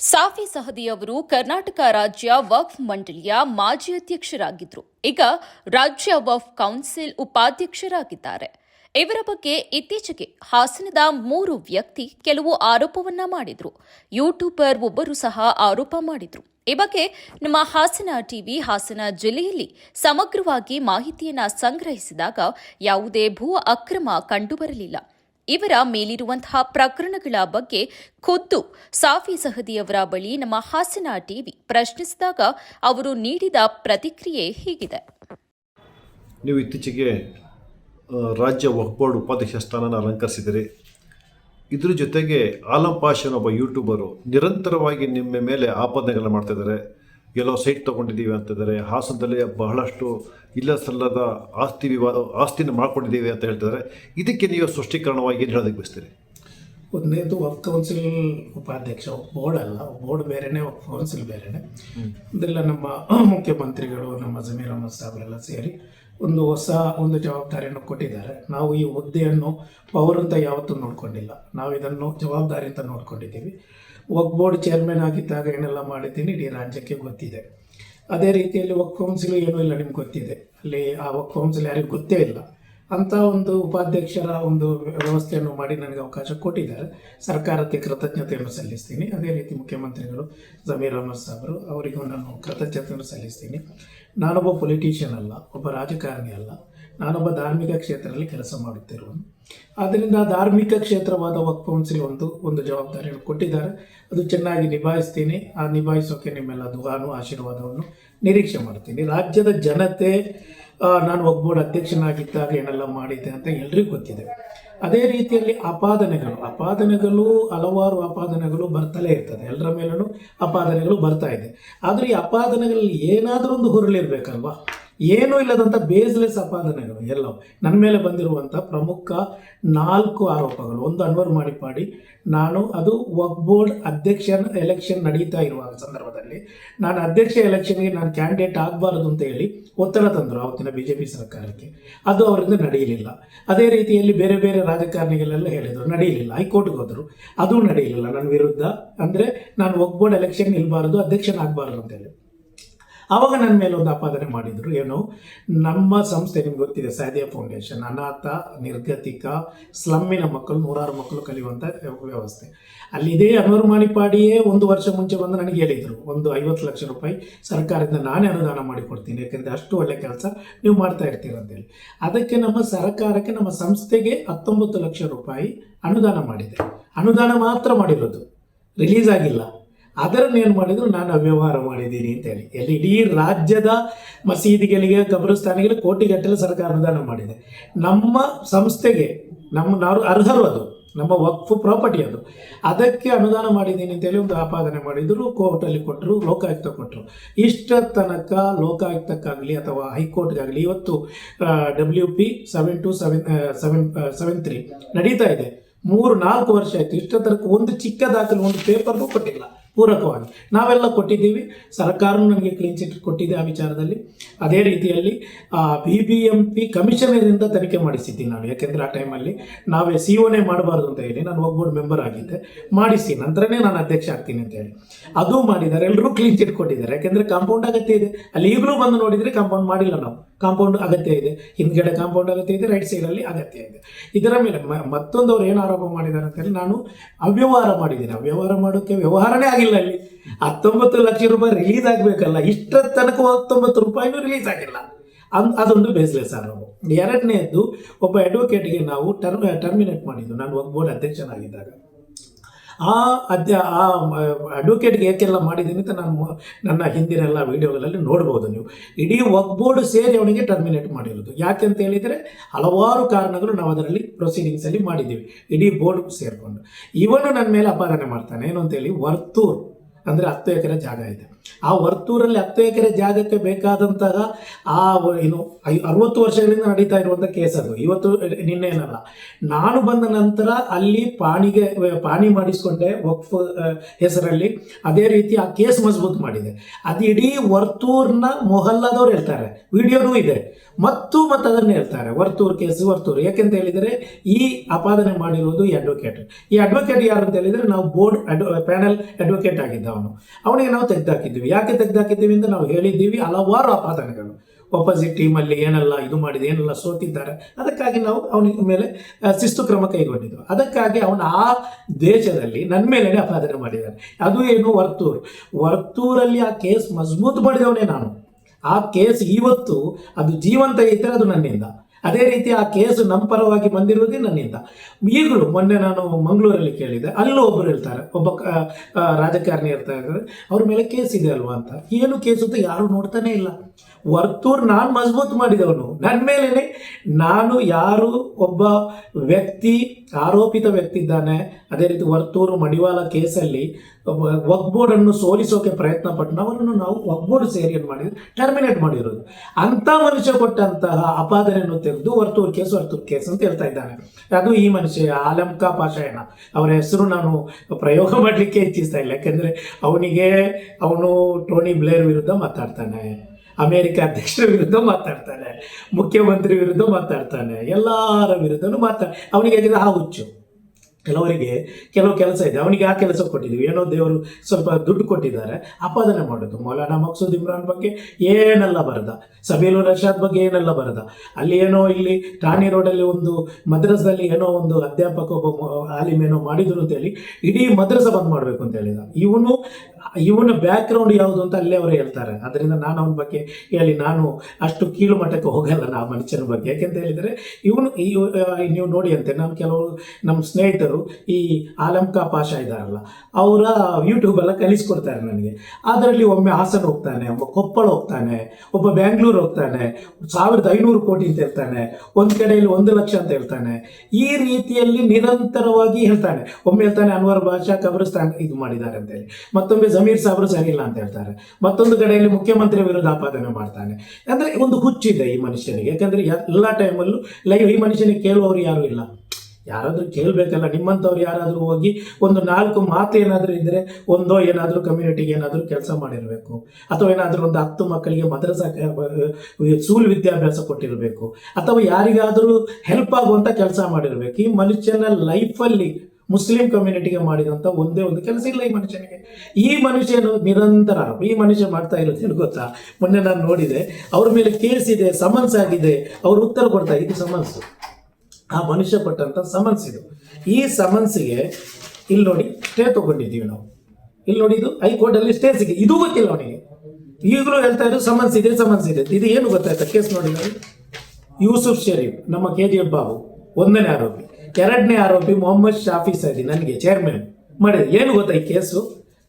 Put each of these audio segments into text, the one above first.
ಸಾಫಿ ಸಹದಿ ಅವರು ಕರ್ನಾಟಕ ರಾಜ್ಯ ವಕ್ಫ್ ಮಂಡಳಿಯ ಮಾಜಿ ಅಧ್ಯಕ್ಷರಾಗಿದ್ದರು ಈಗ ರಾಜ್ಯ ವಕ್ಫ್ ಕೌನ್ಸಿಲ್ ಉಪಾಧ್ಯಕ್ಷರಾಗಿದ್ದಾರೆ. ಇವರ ಬಗ್ಗೆ ಇತ್ತೀಚೆಗೆ ಹಾಸನದ ಮೂರು ವ್ಯಕ್ತಿ ಕೆಲವು ಆರೋಪವನ್ನ ಮಾಡಿದ್ರು. ಯೂಟ್ಯೂಬರ್ ಒಬ್ಬರು ಸಹ ಆರೋಪ ಮಾಡಿದ್ರು. ಈ ಬಗ್ಗೆ ನಮ್ಮ ಹಾಸನ ಟಿವಿ ಹಾಸನ ಜಿಲ್ಲೆಯಲ್ಲಿ ಸಮಗ್ರವಾಗಿ ಮಾಹಿತಿಯನ್ನ ಸಂಗ್ರಹಿಸಿದಾಗ ಯಾವುದೇ ಭೂ ಅಕ್ರಮ ಕಂಡುಬರಲಿಲ್ಲ. ಇವರ ಮೇಲಿರುವಂತಹ ಪ್ರಕರಣಗಳ ಬಗ್ಗೆ ಖುದ್ದು ಸಾಫಿ ಸಹದಿಯವರ ಬಳಿ ನಮ್ಮ ಹಾಸನ ಟಿವಿ ಪ್ರಶ್ನಿಸಿದಾಗ ಅವರು ನೀಡಿದ ಪ್ರತಿಕ್ರಿಯೆ ಹೀಗಿದೆ. ನೀವು ಇತ್ತೀಚೆಗೆ ರಾಜ್ಯ ವಕ್ ಬೋರ್ಡ್ ಉಪಾಧ್ಯಕ್ಷ ಸ್ಥಾನನ ಅಲಂಕರಿಸಿದಿರಿ. ಇದ್ರ ಜೊತೆಗೆ ಆಲಂ ಪಾಷನ್ ಒಬ್ಬ ಯೂಟ್ಯೂಬರು ನಿರಂತರವಾಗಿ ನಿಮ್ಮ ಮೇಲೆ ಆಪಾದನೆಗಳನ್ನ ಮಾಡ್ತಿದ್ದಾರೆ. ಎಲ್ಲೋ ಸೈಟ್ ತೊಗೊಂಡಿದ್ದೀವಿ ಅಂತಂದರೆ ಹಾಸನದಲ್ಲಿ ಬಹಳಷ್ಟು ಇಲ್ಲ ಸಲ್ಲದ ಆಸ್ತಿ ವಿವಾದ ಆಸ್ತಿನ ಮಾಡ್ಕೊಂಡಿದ್ದೀವಿ ಅಂತ ಹೇಳ್ತಿದ್ದಾರೆ. ಇದಕ್ಕೆ ನೀವು ಸ್ಪಷ್ಟೀಕರಣವಾಗಿ ಏನು ಹೇಳೋದಕ್ಕೆ ಬಯಸ್ತೀರಿ? ಒಂದನೇದು ವಕ್ ಕೌನ್ಸಿಲ್ ಉಪಾಧ್ಯಕ್ಷ ಬೋರ್ಡ್ ಅಲ್ಲ ಬೋರ್ಡ್ ಬೇರೆನೇ ವಕ್ ಕೌನ್ಸಿಲ್ ಬೇರೆನೇ. ಅದೆಲ್ಲ ನಮ್ಮ ಮುಖ್ಯಮಂತ್ರಿಗಳು ನಮ್ಮ ಜಮೀರ್ ಅಹಮದ್ ಸಾಹೇಬರೆಲ್ಲ ಸೇರಿ ಒಂದು ಹೊಸ ಒಂದು ಜವಾಬ್ದಾರಿಯನ್ನು ಕೊಟ್ಟಿದ್ದಾರೆ. ನಾವು ಈ ಹುದ್ದೆಯನ್ನು ಪವರ್ ಅಂತ ಯಾವತ್ತೂ ನೋಡ್ಕೊಂಡಿಲ್ಲ. ನಾವು ಇದನ್ನು ಜವಾಬ್ದಾರಿ ಅಂತ ನೋಡ್ಕೊಂಡಿದ್ದೀವಿ. ವಕ್ ಬೋರ್ಡ್ ಚೇರ್ಮನ್ ಆಗಿದ್ದಾಗ ಏನೆಲ್ಲ ಮಾಡಿದ್ದೀನಿ ಇಡೀ ರಾಜ್ಯಕ್ಕೆ ಗೊತ್ತಿದೆ. ಅದೇ ರೀತಿಯಲ್ಲಿ ವಕ್ ಕೌನ್ಸಿಲ್ ಏನೂ ಇಲ್ಲ ನಿಮ್ಗೆ ಗೊತ್ತಿದೆ. ಅಲ್ಲಿ ಆ ವಕ್ ಕೌನ್ಸಿಲ್ ಯಾರಿಗೂ ಗೊತ್ತೇ ಇಲ್ಲ. ಅಂತ ಒಂದು ಉಪಾಧ್ಯಕ್ಷರ ಒಂದು ವ್ಯವಸ್ಥೆಯನ್ನು ಮಾಡಿ ನನಗೆ ಅವಕಾಶ ಕೊಟ್ಟಿದ್ದಾರೆ. ಸರ್ಕಾರಕ್ಕೆ ಕೃತಜ್ಞತೆಯನ್ನು ಸಲ್ಲಿಸ್ತೀನಿ. ಅದೇ ರೀತಿ ಮುಖ್ಯಮಂತ್ರಿಗಳು ಜಮೀರ್ ಅಹಮದ್ ಸಾಹೇಬರು ಅವರಿಗೂ ನಾನು ಕೃತಜ್ಞತೆಯನ್ನು ಸಲ್ಲಿಸ್ತೀನಿ. ನಾನೊಬ್ಬ ಪೊಲಿಟಿಷಿಯನ್ ಅಲ್ಲ, ಒಬ್ಬ ರಾಜಕಾರಣಿ ಅಲ್ಲ. ನಾನೊಬ್ಬ ಧಾರ್ಮಿಕ ಕ್ಷೇತ್ರದಲ್ಲಿ ಕೆಲಸ ಮಾಡುತ್ತಿರುವನು. ಆದ್ದರಿಂದ ಧಾರ್ಮಿಕ ಕ್ಷೇತ್ರವಾದ ವಕ್ ಕೌನ್ಸಿಲ್ ಒಂದು ಒಂದು ಜವಾಬ್ದಾರಿಯನ್ನು ಕೊಟ್ಟಿದ್ದಾರೆ. ಅದು ಚೆನ್ನಾಗಿ ನಿಭಾಯಿಸ್ತೀನಿ. ಆ ನಿಭಾಯಿಸೋಕೆ ನಿಮ್ಮೆಲ್ಲ ದುಹಾನು ಆಶೀರ್ವಾದವನ್ನು ನಿರೀಕ್ಷೆ ಮಾಡ್ತೀನಿ ರಾಜ್ಯದ ಜನತೆ ನಾನು ವಕ್ ಬೋರ್ಡ್ ಅಧ್ಯಕ್ಷನಾಗಿದ್ದಾಗ ಏನೆಲ್ಲ ಮಾಡಿದ್ದೆ ಅಂತ ಎಲ್ರಿಗೂ ಗೊತ್ತಿದೆ. ಅದೇ ರೀತಿಯಲ್ಲಿ ಅಪಾದನೆಗಳು ಅಪಾದನೆಗಳು ಹಲವಾರು ಅಪಾದನೆಗಳು ಬರ್ತಲೇ ಇರ್ತದೆ. ಎಲ್ಲರ ಮೇಲೂ ಅಪಾದನೆಗಳು ಬರ್ತಾ ಇದೆ. ಆದರೆ ಈ ಅಪಾದನೆಗಳಲ್ಲಿ ಏನಾದರೂ ಒಂದು ಹುರುಳಿರ್ಬೇಕಲ್ವಾ? ಏನೂ ಇಲ್ಲದಂಥ ಬೇಸ್ಲೆಸ್ ಅಪಾದನೆಗಳು ಎಲ್ಲವೂ. ನನ್ನ ಮೇಲೆ ಬಂದಿರುವಂಥ ಪ್ರಮುಖ ನಾಲ್ಕು ಆರೋಪಗಳು. ಒಂದು ಅನ್ವರ್ ಮಾಡಿಪಾಡಿ. ನಾನು ಅದು ವಕ್ ಬೋರ್ಡ್ ಅಧ್ಯಕ್ಷನ ಎಲೆಕ್ಷನ್ ನಡೀತಾ ಇರುವ ಸಂದರ್ಭದಲ್ಲಿ. ನಾನು ಅಧ್ಯಕ್ಷ ಎಲೆಕ್ಷನ್ಗೆ ನಾನು ಕ್ಯಾಂಡಿಡೇಟ್ ಆಗಬಾರದು ಅಂತ ಹೇಳಿ ಒತ್ತಡ ತಂದರು ಆವತ್ತಿನ ಬಿ ಜೆ ಪಿ ಸರ್ಕಾರಕ್ಕೆ. ಅದು ಅವರಿಂದ ನಡೆಯಲಿಲ್ಲ. ಅದೇ ರೀತಿಯಲ್ಲಿ ಬೇರೆ ಬೇರೆ ರಾಜಕಾರಣಿಗಳೆಲ್ಲ ಹೇಳಿದರು, ನಡೆಯಲಿಲ್ಲ. ಹೈಕೋರ್ಟ್ಗೆ ಹೋದರು. ಅದು ನಡೆಯಲಿಲ್ಲ. ನನ್ನ ವಿರುದ್ಧ ಅಂದರೆ ನಾನು ವಕ್ ಬೋರ್ಡ್ ಎಲೆಕ್ಷನ್ ನಿಲ್ಬಾರದು, ಅಧ್ಯಕ್ಷನಾಗಬಾರದು ಅಂತ ಹೇಳಿ. ಆವಾಗ ನನ್ನ ಮೇಲೆ ಒಂದು ಆಪಾದನೆ ಮಾಡಿದರು. ಏನು? ನಮ್ಮ ಸಂಸ್ಥೆ ನಿಮ್ಗೆ ಗೊತ್ತಿದೆ ಸಾದಿಯಾ ಫೌಂಡೇಶನ್, ಅನಾಥ, ನಿರ್ಗತಿಕ, ಸ್ಲಮ್ಮಿನ ಮಕ್ಕಳು, ನೂರಾರು ಮಕ್ಕಳು ಕಲಿಯುವಂಥ ವ್ಯವಸ್ಥೆ. ಅಲ್ಲಿ ಇದೇ ಅನ್ವರ್ ಮಾಣಿಪಾಡಿಯೇ ಒಂದು ವರ್ಷ ಮುಂಚೆ ಬಂದು ನನಗೆ ಹೇಳಿದರು, ಒಂದು ಐವತ್ತು ಲಕ್ಷ ರೂಪಾಯಿ ಸರ್ಕಾರದಿಂದ ನಾನೇ ಅನುದಾನ ಮಾಡಿಕೊಡ್ತೀನಿ ಯಾಕೆಂದರೆ ಅಷ್ಟು ಒಳ್ಳೆ ಕೆಲಸ ನೀವು ಮಾಡ್ತಾ ಇರ್ತೀರ ಅಂತೇಳಿ. ಅದಕ್ಕೆ ನಮ್ಮ ಸರ್ಕಾರಕ್ಕೆ, ನಮ್ಮ ಸಂಸ್ಥೆಗೆ ಹತ್ತೊಂಬತ್ತು ಲಕ್ಷ ರೂಪಾಯಿ ಅನುದಾನ ಮಾಡಿದೆ. ಅನುದಾನ ಮಾತ್ರ ಮಾಡಿರೋದು. ರಿಲೀಸ್ ಆಗಿಲ್ಲ. ಅದರನ್ನು ಏನು ಮಾಡಿದ್ರು? ನಾನು ಅವ್ಯವಹಾರ ಮಾಡಿದ್ದೀನಿ ಅಂತೇಳಿ ಎಲ್ಲಿ ಇಡೀ ರಾಜ್ಯದ ಮಸೀದಿಗಳಿಗೆ ಕಬ್ರಸ್ತಾನಿಗಳಿಗೆ ಕೋಟಿಗಟ್ಟಲೆ ಸರ್ಕಾರ ಅನುದಾನ ಮಾಡಿದೆ. ನಮ್ಮ ಸಂಸ್ಥೆಗೆ, ನಮ್ಮ ನಾವು ಅರ್ಹರು ಅದು. ನಮ್ಮ ವಕ್ಫ್ ಪ್ರಾಪರ್ಟಿ ಅದು. ಅದಕ್ಕೆ ಅನುದಾನ ಮಾಡಿದ್ದೀನಿ ಅಂತೇಳಿ ಒಂದು ಆಪಾದನೆ ಮಾಡಿದ್ರು, ಕೋರ್ಟಲ್ಲಿ ಕೊಟ್ಟರು ಲೋಕಾಯುಕ್ತ ಕೊಟ್ಟರು ಇಷ್ಟ ತನಕ ಲೋಕಾಯುಕ್ತಕ್ಕಾಗಲಿ ಅಥವಾ ಹೈಕೋರ್ಟ್ಗಾಗಲಿ ಇವತ್ತು W P seven two seven seven seven three ನಡೀತಾ ಇದೆ. ಮೂರು ನಾಲ್ಕು ವರ್ಷ ಆಯಿತು. ಇಷ್ಟ ತನಕ ಒಂದು ಚಿಕ್ಕ ದಾಖಲೆ, ಒಂದು ಪೇಪರ್ನೂ ಕೊಟ್ಟಿಲ್ಲ. ಪೂರಕವಾಗಿ. ನಾವೆಲ್ಲ ಕೊಟ್ಟಿದ್ದೀವಿ. ಸರ್ಕಾರ ನನಗೆ ಕ್ಲೀನ್ ಚಿಟ್ ಕೊಟ್ಟಿದೆ ಆ ವಿಚಾರದಲ್ಲಿ. ಅದೇ ರೀತಿಯಲ್ಲಿ ಬಿ ಬಿ ಎಂ ಪಿ ಕಮಿಷನರಿಂದ ತನಿಖೆ ಮಾಡಿಸಿದ್ದೀನಿ ನಾನು ಯಾಕೆಂದರೆ ಆ ಟೈಮಲ್ಲಿ ನಾವೇ ಸಿ ಒನೇ ಮಾಡಬಾರ್ದು ಅಂತ ಹೇಳಿ ನಾನು ಒಗ್ಬೋರ್ಡ್ ಮೆಂಬರ್ ಆಗಿದ್ದೆ. ಮಾಡಿಸಿ, ನಂತರನೇ ನಾನು ಅಧ್ಯಕ್ಷ ಆಗ್ತೀನಿ ಅಂತ ಹೇಳಿ. ಅದು ಮಾಡಿದ್ದಾರೆ. ಎಲ್ಲರೂ ಕ್ಲೀನ್ ಚಿಟ್ ಕೊಟ್ಟಿದ್ದಾರೆ. ಯಾಕೆಂದರೆ ಕಾಂಪೌಂಡ್ ಅಗತ್ಯ ಇದೆ. ಅಲ್ಲಿ ಈಗಲೂ ಬಂದು ನೋಡಿದರೆ ಕಾಂಪೌಂಡ್ ಮಾಡಿಲ್ಲ ನಾವು. ಕಾಂಪೌಂಡ್ ಅಗತ್ಯ ಇದೆ. ಹಿಂದ್ಗಡೆ ಕಾಂಪೌಂಡ್ ಅಗತ್ಯ ಇದೆ. ರೈಟ್ ಸೈಡಲ್ಲಿ ಅಗತ್ಯ ಇದೆ. ಇದರ ಮೇಲೆ ಮತ್ತೊಂದು ಅವ್ರು ಏನು ಆರೋಪ ಮಾಡಿದ್ದಾರೆ ಅಂತ ಹೇಳಿ ನಾನು ಅವ್ಯವಹಾರ ಮಾಡಿದ್ದೀನಿ. ಅವ್ಯವಹಾರ ಮಾಡೋಕ್ಕೆ ವ್ಯವಹಾರನೇ ಆಗಿಲ್ಲ. ಅಲ್ಲಿ ಹತ್ತೊಂಬತ್ತು ಲಕ್ಷ ರೂಪಾಯಿ ರಿಲೀಸ್ ಆಗಬೇಕಲ್ಲ ಇಷ್ಟರ ತನಕ ಹತ್ತೊಂಬತ್ತು ರೂಪಾಯಿನೂ ರಿಲೀಸ್ ಆಗಿಲ್ಲ. ಅನ್ ಅದೊಂದು ಬೇಸ್ಲೆಸ್ ಆರೋಪ ಎರಡನೇದ್ದು, ಒಬ್ಬ ಅಡ್ವೊಕೇಟ್ಗೆ ನಾವು ಟರ್ಮ್ ಟರ್ಮಿನೇಟ್ ಮಾಡಿದ್ದು. ನಾನು ಒಂದು ಬೋರ್ಡ್ ಅಧ್ಯಕ್ಷನಾಗಿದ್ದಾಗ. ಆ ಅಧ್ಯ ಆ ಅಡ್ವೊಕೇಟ್ಗೆ ಏಕೆಲ್ಲ ಮಾಡಿದ್ದೀನಿ ಅಂತ ನಾನು ನನ್ನ ಹಿಂದಿನ ಎಲ್ಲ ವೀಡಿಯೋಗಳಲ್ಲಿ ನೋಡ್ಬೋದು ನೀವು. ಇಡೀ ಬೋರ್ಡ್ ಸೇರಿ ಅವನಿಗೆ ಟರ್ಮಿನೇಟ್ ಮಾಡಿರೋದು. ಯಾಕೆ ಅಂತ ಹೇಳಿದರೆ, ಹಲವಾರು ಕಾರಣಗಳು ನಾವು ಅದರಲ್ಲಿ ಪ್ರೊಸೀಡಿಂಗ್ಸಲ್ಲಿ ಮಾಡಿದ್ದೀವಿ. ಇಡೀ ಬೋರ್ಡ್ ಸೇರಿಕೊಂಡು. ಇವನು ನನ್ನ ಮೇಲೆ ಅಪಾದನೆ ಮಾಡ್ತಾನೆ. ಏನು ಅಂತೇಳಿ ವರ್ತೂರ್. ಅಂದರೆ ಹತ್ತು ಎಕರೆ ಜಾಗ ಇದೆ. ಆ ವರ್ತೂರಲ್ಲಿ ಹತ್ತು ಎಕರೆ ಜಾಗಕ್ಕೆ ಬೇಕಾದಂತಹ ಆ ಏನು ಅರವತ್ತು ವರ್ಷಗಳಿಂದ ನಡೀತಾ ಇರುವಂಥ ಕೇಸ್ ಅದು. ಇವತ್ತು, ನಿನ್ನೆ ಏನಲ್ಲ, ನಾನು ಬಂದ ನಂತರ ಅಲ್ಲಿ ಪಾಣಿಗೆ, ಪಾಣಿ ಮಾಡಿಸ್ಕೊಂಡೆ ವಕ್ಫ್ ಹೆಸರಲ್ಲಿ. ಅದೇ ರೀತಿ ಆ ಕೇಸ್ ಮಜಬೂತ್ ಮಾಡಿದೆ. ಅದು ಇಡೀ ವರ್ತೂರ್ನ ಮೊಹಲ್ಲಾದವ್ರು ಹೇಳ್ತಾರೆ. ವಿಡಿಯೋನೂ ಇದೆ. ಮತ್ತು ಮತ್ತು ಅದನ್ನೇ ಹೇಳ್ತಾರೆ. ವರ್ತೂರ್ ಕೇಸ್ ವರ್ತೂರ್. ಯಾಕೆಂತ ಹೇಳಿದರೆ, ಈ ಅಪಾದನೆ ಮಾಡಿರುವುದು ಈ ಅಡ್ವೊಕೇಟ್ ಈ ಅಡ್ವೊಕೇಟ್ ಯಾರು ಅಂತ ಹೇಳಿದರೆ, ನಾವು ಬೋರ್ಡ್ ಅಡ್ವ ಪ್ಯಾನಲ್ ಅಡ್ವೊಕೇಟ್ ಆಗಿದ್ದ ಅವನು ಅವನಿಗೆ ನಾವು ತೆಗೆದಾಕಿದ್ದೀವಿ. ಯಾಕೆ ತೆಗೆದಾಕಿದ್ದೀವಿ ಅಂತ ನಾವು ಹೇಳಿದ್ದೀವಿ. ಹಲವಾರು ಆಪಾದನೆಗಳು. ಟೀಮ್ ಟೀಮಲ್ಲಿ ಏನೆಲ್ಲ ಇದು ಮಾಡಿದೆ, ಏನೆಲ್ಲ ಸೋತಿದ್ದಾರೆ. ಅದಕ್ಕಾಗಿ ನಾವು ಅವನಿಗೆ ಮೇಲೆ ಶಿಸ್ತು ಕ್ರಮ ಕೈಗೊಂಡಿದ್ದೆವು. ಅದಕ್ಕಾಗಿ ಅವನು ಆ ದೇಶದಲ್ಲಿ ನನ್ನ ಮೇಲೇ ಅಪಾದನೆ ಮಾಡಿದ್ದಾರೆ ಅದು ಏನು? ವರ್ತೂರ್. ವರ್ತೂರಲ್ಲಿ ಆ ಕೇಸ್ ಮಜಬೂತ್ ಮಾಡಿದವನೇ ನಾನು. ಆ ಕೇಸ್ ಇವತ್ತು ಅದು ಜೀವಂತ ಇದ್ದರೆ ಅದು ನನ್ನಿಂದ. ಅದೇ ರೀತಿ ಆ ಕೇಸು ನಮ್ಮ ಪರವಾಗಿ ಬಂದಿರುವುದೇ ನನ್ನಿಂದ. ಈಗಲೂ ಮೊನ್ನೆ ನಾನು ಮಂಗಳೂರಲ್ಲಿ ಕೇಳಿದೆ. ಅಲ್ಲೂ ಒಬ್ಬರು ಹೇಳ್ತಾರೆ, ಒಬ್ಬ ರಾಜಕಾರಣಿ ಇರ್ತಾ ಇದ್ದಾರೆ, ಅವ್ರ ಮೇಲೆ ಕೇಸ್ ಇದೆ ಅಲ್ವಾ ಅಂತ. ಏನು ಕೇಸು ಅಂತ ಯಾರು ನೋಡ್ತಾನೆ ಇಲ್ಲ. ವರ್ತೂರ್ ನಾನು ಮಜಬೂತ್ ಮಾಡಿದವನು. ನನ್ನ ಮೇಲೇನೆ ನಾನು ಯಾರು ಒಬ್ಬ ವ್ಯಕ್ತಿ, ಆರೋಪಿತ ವ್ಯಕ್ತಿ ಇದ್ದಾನೆ. ಅದೇ ರೀತಿ ವರ್ತೂರು ಮಡಿವಾಳ ಕೇಸಲ್ಲಿ ವಕ್ಬೋರ್ಡ್ ಅನ್ನು ಸೋಲಿಸೋಕೆ ಪ್ರಯತ್ನ ಪಟ್ಟು ಅವರನ್ನು ನಾವು ವಕ್ಬೋರ್ಡ್ ಸೇರಿ ಮಾಡಿದ್ರು? ಟರ್ಮಿನೇಟ್ ಮಾಡಿರೋದು. ಅಂತ ಮನುಷ್ಯ ಕೊಟ್ಟಂತಹ ಅಪಾದನೆಯನ್ನು ತೆಗೆದು ವರ್ತೂರ್ ಕೇಸ್ ವರ್ತೂರ್ ಕೇಸ್ ಅಂತ ಹೇಳ್ತಾ ಇದ್ದಾನೆ ಅದು ಈ ಮನುಷ್ಯ ಆಲಂಕ ಪಾಷಾಯಣ ಅವರ ಹೆಸರು ನಾನು ಪ್ರಯೋಗ ಮಾಡಲಿಕ್ಕೆ ಇಚ್ಛಿಸ್ತಾ ಇಲ್ಲ. ಯಾಕೆಂದ್ರೆ ಅವನಿಗೆ, ಅವನು ಟೋನಿ ಬ್ಲೇರ್ ವಿರುದ್ಧ ಮಾತಾಡ್ತಾನೆ. ಅಮೆರಿಕ ಅಧ್ಯಕ್ಷರ ವಿರುದ್ಧ ಮಾತಾಡ್ತಾನೆ. ಮುಖ್ಯಮಂತ್ರಿ ವಿರುದ್ಧ ಮಾತಾಡ್ತಾನೆ. ಎಲ್ಲರ ವಿರುದ್ಧನೂ ಮಾತಾಡ, ಅವನಿಗೆ ಆ ಹುಚ್ಚು. ಕೆಲವರಿಗೆ ಕೆಲವು ಕೆಲಸ ಇದೆ. ಅವನಿಗೆ ಆ ಕೆಲಸ ಕೊಟ್ಟಿದ್ದೀವಿ. ಏನೋ ದೇವರು ಸ್ವಲ್ಪ ದುಡ್ಡು ಕೊಟ್ಟಿದ್ದಾರೆ. ಅಪಾದನೆ ಮಾಡೋದು. ಮೌಲಾನಾ ಮಕ್ಸೂದ್ ಇಮ್ರಾನ್ ಬಗ್ಗೆ ಏನೆಲ್ಲ ಬರದ. ಸಬೀಲು ರಶಾದ್ ಬಗ್ಗೆ ಏನೆಲ್ಲ ಬರದ. ಅಲ್ಲಿ ಏನೋ ಇಲ್ಲಿ ಠಾಣೆ ರೋಡಲ್ಲಿ ಒಂದು ಮದ್ರಸದಲ್ಲಿ ಏನೋ ಒಂದು ಅಧ್ಯಾಪಕ ಒಬ್ಬ ಆಲಿಮ್ ಏನೋ ಮಾಡಿದ್ರು ಅಂತೇಳಿ ಇಡೀ ಮದ್ರಸ ಬಂದ್ ಮಾಡಬೇಕು ಅಂತ ಹೇಳಿದ. ಇವನು, ಇವನ ಬ್ಯಾಕ್ಗ್ರೌಂಡ್ ಯಾವುದು ಅಂತ ಅಲ್ಲೇ ಅವರು ಹೇಳ್ತಾರೆ. ಅದರಿಂದ ನಾನು ಅವನ ಬಗ್ಗೆ ಹೇಳಿ ನಾನು ಅಷ್ಟು ಕೀಳು ಮಟ್ಟಕ್ಕೆ ಹೋಗಲ್ಲ ನಾ ಮನುಷ್ಯನ ಬಗ್ಗೆ. ಯಾಕೆಂತ ಹೇಳಿದರೆ, ಇವನು ಈ ನೀವು ನೋಡಿ ಅಂತೆ ನಾನು ಕೆಲವರು ನಮ್ಮ ಸ್ನೇಹಿತರು ಈ ಆಲಂಕಾ ಪಾಷ ಇದ್ದಾರಲ್ಲ ಅವರ ಯೂಟ್ಯೂಬ್ ಎಲ್ಲ ಕಲಿಸ್ಕೊಡ್ತಾರೆ ನನಗೆ. ಅದರಲ್ಲಿ ಒಮ್ಮೆ ಹಾಸನ ಹೋಗ್ತಾನೆ ಒಬ್ಬ ಕೊಪ್ಪಳ ಹೋಗ್ತಾನೆ, ಒಬ್ಬ ಬ್ಯಾಂಗ್ಳೂರ್ ಹೋಗ್ತಾನೆ, ಸಾವಿರದ ಐನೂರು ಕೋಟಿ ಅಂತ ಹೇಳ್ತಾನೆ, ಒಂದು ಕಡೆಯಲ್ಲಿ ಒಂದು ಲಕ್ಷ ಅಂತ ಹೇಳ್ತಾನೆ. ಈ ರೀತಿಯಲ್ಲಿ ನಿರಂತರವಾಗಿ ಹೇಳ್ತಾನೆ. ಒಮ್ಮೆ ಹೇಳ್ತಾನೆ, ಅನ್ವರ್ ಬಾಷಾ ಕಬ್ರಸ್ತಾನ್ ಇದು ಮಾಡಿದ್ದಾರೆ ಅಂತ ಹೇಳಿ. ಮತ್ತೊಮ್ಮೆ ಜಮೀರ್ ಸಾಬ್ರು ಸರಿಯಿಲ್ಲ ಅಂತ ಹೇಳ್ತಾರೆ. ಮತ್ತೊಂದು ಕಡೆಯಲ್ಲಿ ಮುಖ್ಯಮಂತ್ರಿ ವಿರುದ್ಧ ಆಪಾದನೆ ಮಾಡ್ತಾನೆ. ಅಂದ್ರೆ ಒಂದು ಹುಚ್ಚಿದೆ ಈ ಮನುಷ್ಯನಿಗೆ. ಯಾಕಂದ್ರೆ ಎಲ್ಲ ಟೈಮಲ್ಲೂ ಲೈವ್ ಈ ಮನುಷ್ಯನಿಗೆ ಕೇಳುವವರು ಯಾರು ಇಲ್ಲ. ಯಾರಾದ್ರೂ ಕೇಳಬೇಕಲ್ಲ ನಿಮ್ಮಂಥವ್ರು ಯಾರಾದರೂ ಹೋಗಿ ಒಂದು ನಾಲ್ಕು ಮಾತು ಏನಾದರೂ ಇದ್ದರೆ ಒಂದೋ ಏನಾದರೂ ಕಮ್ಯುನಿಟಿಗೆ ಏನಾದರೂ ಕೆಲಸ ಮಾಡಿರಬೇಕು. ಅಥವಾ ಏನಾದರೂ ಒಂದು ಹತ್ತು ಮಕ್ಕಳಿಗೆ ಮದ್ರಸಾ ಸೂಲ್ ವಿದ್ಯಾಭ್ಯಾಸ ಕೊಟ್ಟಿರಬೇಕು. ಅಥವಾ ಯಾರಿಗಾದರೂ ಹೆಲ್ಪ್ ಆಗುವಂಥ ಕೆಲಸ ಮಾಡಿರಬೇಕು. ಈ ಮನುಷ್ಯನ ಲೈಫಲ್ಲಿ ಮುಸ್ಲಿಂ ಕಮ್ಯುನಿಟಿಗೆ ಮಾಡಿದಂಥ ಒಂದೇ ಒಂದು ಕೆಲಸ ಇಲ್ಲ ಈ ಮನುಷ್ಯನಿಗೆ. ಈ ಮನುಷ್ಯನು ನಿರಂತರ ಈ ಮನುಷ್ಯ ಮಾಡ್ತಾ ಇರೋದು ಹೇಳಿ ಗೊತ್ತಾ? ಮೊನ್ನೆ ನಾನು ನೋಡಿದೆ, ಅವ್ರ ಮೇಲೆ ಕೇಸ್ ಇದೆ ಸಮನ್ಸ್ ಆಗಿದೆ. ಅವ್ರು ಉತ್ತರ ಕೊಡ್ತಾ ಇದು ಸಮನ್ಸು ಆ ಮನುಷ್ಯ ಪಟ್ಟಂಥ ಸಮನ್ಸ್ ಇದು. ಈ ಸಮನ್ಸಿಗೆ ಇಲ್ಲಿ ನೋಡಿ ಸ್ಟೇ ತಗೊಂಡಿದ್ದೀವಿ ನಾವು. ಇಲ್ಲಿ ನೋಡಿ ಇದು ಹೈಕೋರ್ಟಲ್ಲಿ ಸ್ಟೇ ಸಿಗಿ ಇದು ಗೊತ್ತಿಲ್ಲ ಅವನಿಗೆ. ಈಗಲೂ ಹೇಳ್ತಾ ಇದ್ರು ಸಮನ್ಸ್ ಇದೆ ಸಮನ್ಸ್ ಇದೆ. ಇದು ಏನು ಗೊತ್ತಾಯ್ತಾ? ಕೇಸ್ ನೋಡಿ ನಾವು. ಯೂಸುಫ್ ಶರೀಫ್, ನಮ್ಮ ಕೆ ಜಿ ಎಫ್ ಬಾಬು, ಒಂದನೇ ಆರೋಪಿ. ಎರಡನೇ ಆರೋಪಿ ಮೊಹಮ್ಮದ್ ಶಾಫಿ ಸೈದಿ ನನಗೆ ಚೇರ್ಮನ್ ಮಾಡಿದೆ. ಏನು ಗೊತ್ತಾ ಈ ಕೇಸು?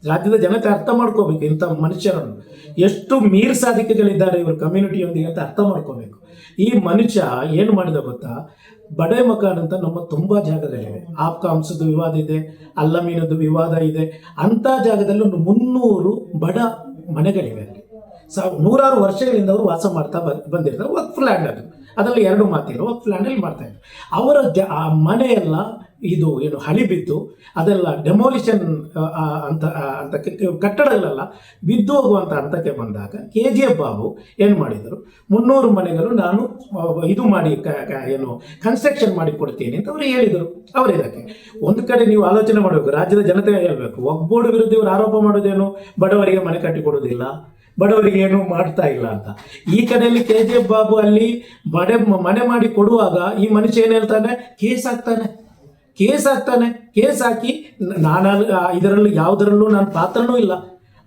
ರಾಜ್ಯದ ಜನತೆ ಅರ್ಥ ಮಾಡ್ಕೋಬೇಕು ಇಂಥ ಮನುಷ್ಯರನ್ನು. ಎಷ್ಟು ಮೀರ್ ಸಾಧಿಕೆಗಳಿದ್ದಾರೆ ಇವರು ಕಮ್ಯುನಿಟಿಯೊಂದಿಗೆ ಅಂತ ಅರ್ಥ ಮಾಡ್ಕೋಬೇಕು. ಈ ಮನುಷ್ಯ ಏನು ಮಾಡಿದ ಗೊತ್ತಾ? ಬಡೆ ಮಕಾನ್ ಅಂತ ನಮ್ಮ ತುಂಬಾ ಜಾಗಗಳಿವೆ. ಆಪ್ಕ ಅಂಶದ ವಿವಾದ ಇದೆ, ಅಲ್ಲಮೀನದ್ದು ವಿವಾದ ಇದೆ. ಅಂತ ಜಾಗದಲ್ಲಿ ಒಂದು ಮುನ್ನೂರು ಬಡ ಮನೆಗಳಿವೆ ಅಲ್ಲಿ. ಸಾವಿರ ನೂರಾರು ವರ್ಷಗಳಿಂದ ಅವರು ವಾಸ ಮಾಡ್ತಾ ಬಂದ್- ಬಂದಿರ್ತಾರೆ ವರ್ಕ್ ಲ್ಯಾಂಡ್ ಅದು. ಅದರಲ್ಲಿ ಎರಡು ಮಾತಿಲ್ಲ ವಕ್ಫ್ ಲ್ಯಾಂಡಲ್ಲಿ ಮಾಡ್ತಾ ಅವರ ಜ, ಆ ಮನೆಯೆಲ್ಲ ಇದು ಏನು ಹಳಿ ಬಿದ್ದು, ಅದೆಲ್ಲ ಡೆಮೋಲಿಷನ್ ಅಂತ ಅಂತ ಕಟ್ಟಡಗಳೆಲ್ಲ ಬಿದ್ದು ಹೋಗುವಂಥ ಹಂತಕ್ಕೆ ಬಂದಾಗ ಕೆ ಜಿ ಎಫ್ ಬಾಬು ಏನು ಮಾಡಿದರು, ಮುನ್ನೂರು ಮನೆಗಳು ನಾನು ಇದು ಮಾಡಿ ಏನು ಕನ್ಸ್ಟ್ರಕ್ಷನ್ ಮಾಡಿ ಕೊಡ್ತೀನಿ ಅಂತ ಅವರು ಹೇಳಿದರು. ಅವರು ಇದಕ್ಕೆ, ಒಂದು ಕಡೆ ನೀವು ಆಲೋಚನೆ ಮಾಡಬೇಕು, ರಾಜ್ಯದ ಜನತೆ ಹೇಳಬೇಕು, ಒಗ್ಗೂಡು ವಿರುದ್ಧ ಇವರು ಆರೋಪ ಮಾಡೋದೇನು, ಬಡವರಿಗೆ ಮನೆ ಕಟ್ಟಿ ಕೊಡೋದಿಲ್ಲ ಬಡವರಿಗೆ ಏನು ಮಾಡ್ತಾ ಇಲ್ಲ ಅಂತ. ಈ ಕಡೆಯಲ್ಲಿ ಕೆ ಜಿ ಎಫ್ ಬಾಬು ಅಲ್ಲಿ ಮನೆ ಮನೆ ಮಾಡಿ ಕೊಡುವಾಗ ಈ ಮನುಷ್ಯ ಏನು ಹೇಳ್ತಾನೆ? ಕೇಸ್ ಹಾಕ್ತಾನೆ. ಕೇಸ್ ಹಾಕ್ತಾನೆ. ಕೇಸ್ ಹಾಕಿ ನಾನು ಇದರಲ್ಲಿ ಯಾವುದರಲ್ಲೂ ನಾನು ಪಾತ್ರನೂ ಇಲ್ಲ.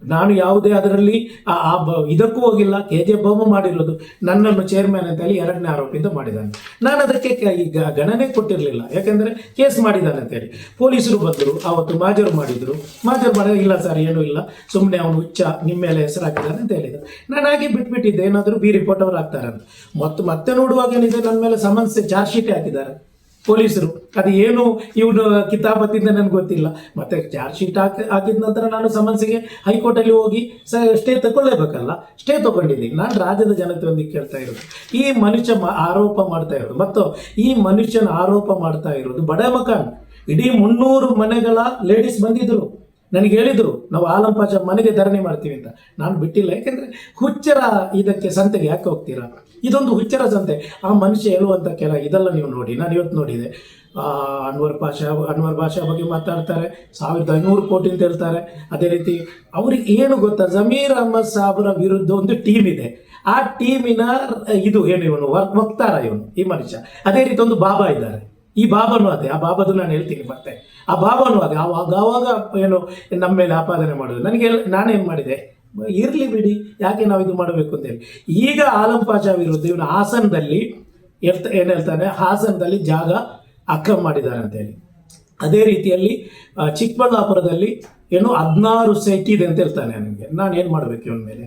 ನಾನು ಯಾವುದೇ ಅದರಲ್ಲಿ ಆ- ಇದಕ್ಕೂ ಹೋಗಿಲ್ಲ ಕೆ ಜೆ ಬಾಬು ಮಾಡಿರೋದು, ನನ್ನನ್ನು ಚೇರ್ಮನ್ ಅಂತೇಳಿ ಎರಡನೇ ಆರೋಪಿಯಿಂದ ಮಾಡಿದ್ದಾನೆ. ನಾನು ಅದಕ್ಕೆ ಈಗ ಗಣನೆ ಕೊಟ್ಟಿರಲಿಲ್ಲ. ಯಾಕೆಂದರೆ ಕೇಸ್ ಮಾಡಿದ್ದಾನೆ ಅಂತೇಳಿ ಪೊಲೀಸರು ಬಂದರು, ಅವತ್ತು ಮಾಜರು ಮಾಡಿದರು. ಮಾಜರು ಮಾಡಿದ ಇಲ್ಲ ಸರ್ ಏನೂ ಇಲ್ಲ. ಸುಮ್ಮನೆ ಅವನು ಹುಚ್ಚ ನಿಮ್ಮ ಮೇಲೆ ಹೆಸರಾಗಿದ್ದಾನೆ ಅಂತ ಹೇಳಿದ ನಾನು ಹಾಗೆ ಬಿಟ್ಬಿಟ್ಟಿದ್ದೆ, ಏನಾದರೂ ಬಿ ರಿಪೋರ್ಟ್ ಅವ್ರು ಹಾಕ್ತಾರೆ ಮತ್ತು ಮತ್ತೆ ನೋಡುವಾಗ ಏನಿದೆ ನನ್ನ ಮೇಲೆ ಸಮನ್ಸ್ ಚಾರ್ಜ್ ಶೀಟ್ ಹಾಕಿದ್ದಾರೆ. ಪೊಲೀಸರು. ಅದು ಏನು ಇವನು ಕಿತಾಪತ್ತಿಂದ ನನಗೆ ಗೊತ್ತಿಲ್ಲ. ಮತ್ತೆ ಚಾರ್ಜ್ ಶೀಟ್ ಹಾಕಿ, ಹಾಕಿದ ನಂತರ ನಾನು ಸಮನ್ಸಿಗೆ ಹೈಕೋರ್ಟಲ್ಲಿ ಹೋಗಿ ಸ ಸ್ಟೇ ತಗೊಳ್ಳೇಬೇಕಲ್ಲ? ಸ್ಟೇ ತಗೊಂಡಿದ್ದೀನಿ. ನಾನು ರಾಜ್ಯದ ಜನತೆಯೊಂದಿಗೆ ಕೇಳ್ತಾ ಇರೋದು. ಈ ಮನುಷ್ಯ ಆರೋಪ ಮಾಡ್ತಾ ಇರೋದು. ಮತ್ತು ಈ ಮನುಷ್ಯನ ಆರೋಪ ಮಾಡ್ತಾ ಇರೋದು ಬಡ ಮಕಾನ್ ಇಡೀ ಮುನ್ನೂರು ಮನೆಗಳ ಲೇಡೀಸ್ ಬಂದಿದ್ರು. ನನಗೆ ಹೇಳಿದ್ರು, ನಾವು ಆಲಂಪಾಚ ಮನೆಗೆ ಧರಣಿ ಮಾಡ್ತೀವಿ ಅಂತ. ನಾನು ಬಿಟ್ಟಿಲ್ಲ. ಯಾಕೆಂದರೆ ಹುಚ್ಚರ ಇದಕ್ಕೆ ಸಂತೆಗೆ ಯಾಕೆ ಹೋಗ್ತೀರಾ? ಇದೊಂದು ಹುಚ್ಚರ ಸಂತೆ ಆ ಮನುಷ್ಯ ಹೇಳುವಂಥ ಕೆಲ ಇದೆಲ್ಲ ನೀವು ನೋಡಿ, ನಾನು ಇವತ್ತು ನೋಡಿದೆ. ಅನ್ವರ್ ಭಾಷಾ ಅನ್ವರ್ ಭಾಷಾ ಬಗ್ಗೆ ಮಾತಾಡ್ತಾರೆ, ಸಾವಿರದ ಐನೂರು ಕೋಟಿ ಅಂತ ಹೇಳ್ತಾರೆ. ಅದೇ ರೀತಿ ಅವ್ರಿಗೆ ಏನು ಗೊತ್ತಾ? ಜಮೀರ್ ಅಹಮದ್ ಸಾಬ್ರ ವಿರುದ್ಧ ಒಂದು ಟೀಮ್ ಇದೆ. ಆ ಟೀಮಿನ ಇದು ಏನು ಇವನು? ವಕ್- ವಕ್ತಾರ ಇವನು, ಈ ಮನುಷ್ಯ. ಅದೇ ರೀತಿ ಒಂದು ಬಾಬಾ ಇದ್ದಾರೆ. ಈ ಬಾಬಾನು ಅದೇ, ಆ ಬಾಬಾದು ನಾನು ಹೇಳ್ತೀನಿ ಮತ್ತೆ. ಆ ಬಾಬಾನು ಅದೇ. ಆವಾಗ ಆವಾಗ ಏನು ನಮ್ಮ ಮೇಲೆ ಆಪಾದನೆ ಮಾಡೋದು. ನನಗೆ ನಾನೇನು ಮಾಡಿದೆ? ಇರಲಿ ಬಿಡಿ, ಯಾಕೆ ನಾವು ಇದು ಮಾಡಬೇಕು ಅಂತೇಳಿ. ಈಗ ಆಲಂ ವಿರುದ್ಧ ಇವನು ಹಾಸನದಲ್ಲಿ ಎಫ್ ಏನು ಹೇಳ್ತಾನೆ, ಹಾಸನದಲ್ಲಿ ಜಾಗ ಅಕ್ರಮ ಮಾಡಿದ್ದಾರೆ ಅಂತೇಳಿ. ಅದೇ ರೀತಿಯಲ್ಲಿ ಚಿಕ್ಕಬಳ್ಳಾಪುರದಲ್ಲಿ ಏನು ಹದಿನಾರು ಸೈಟ್ ಇದೆ ಅಂತ ಹೇಳ್ತಾನೆ ನನಗೆ ನಾನು ಏನು ಮಾಡಬೇಕು ಇವನ ಮೇಲೆ?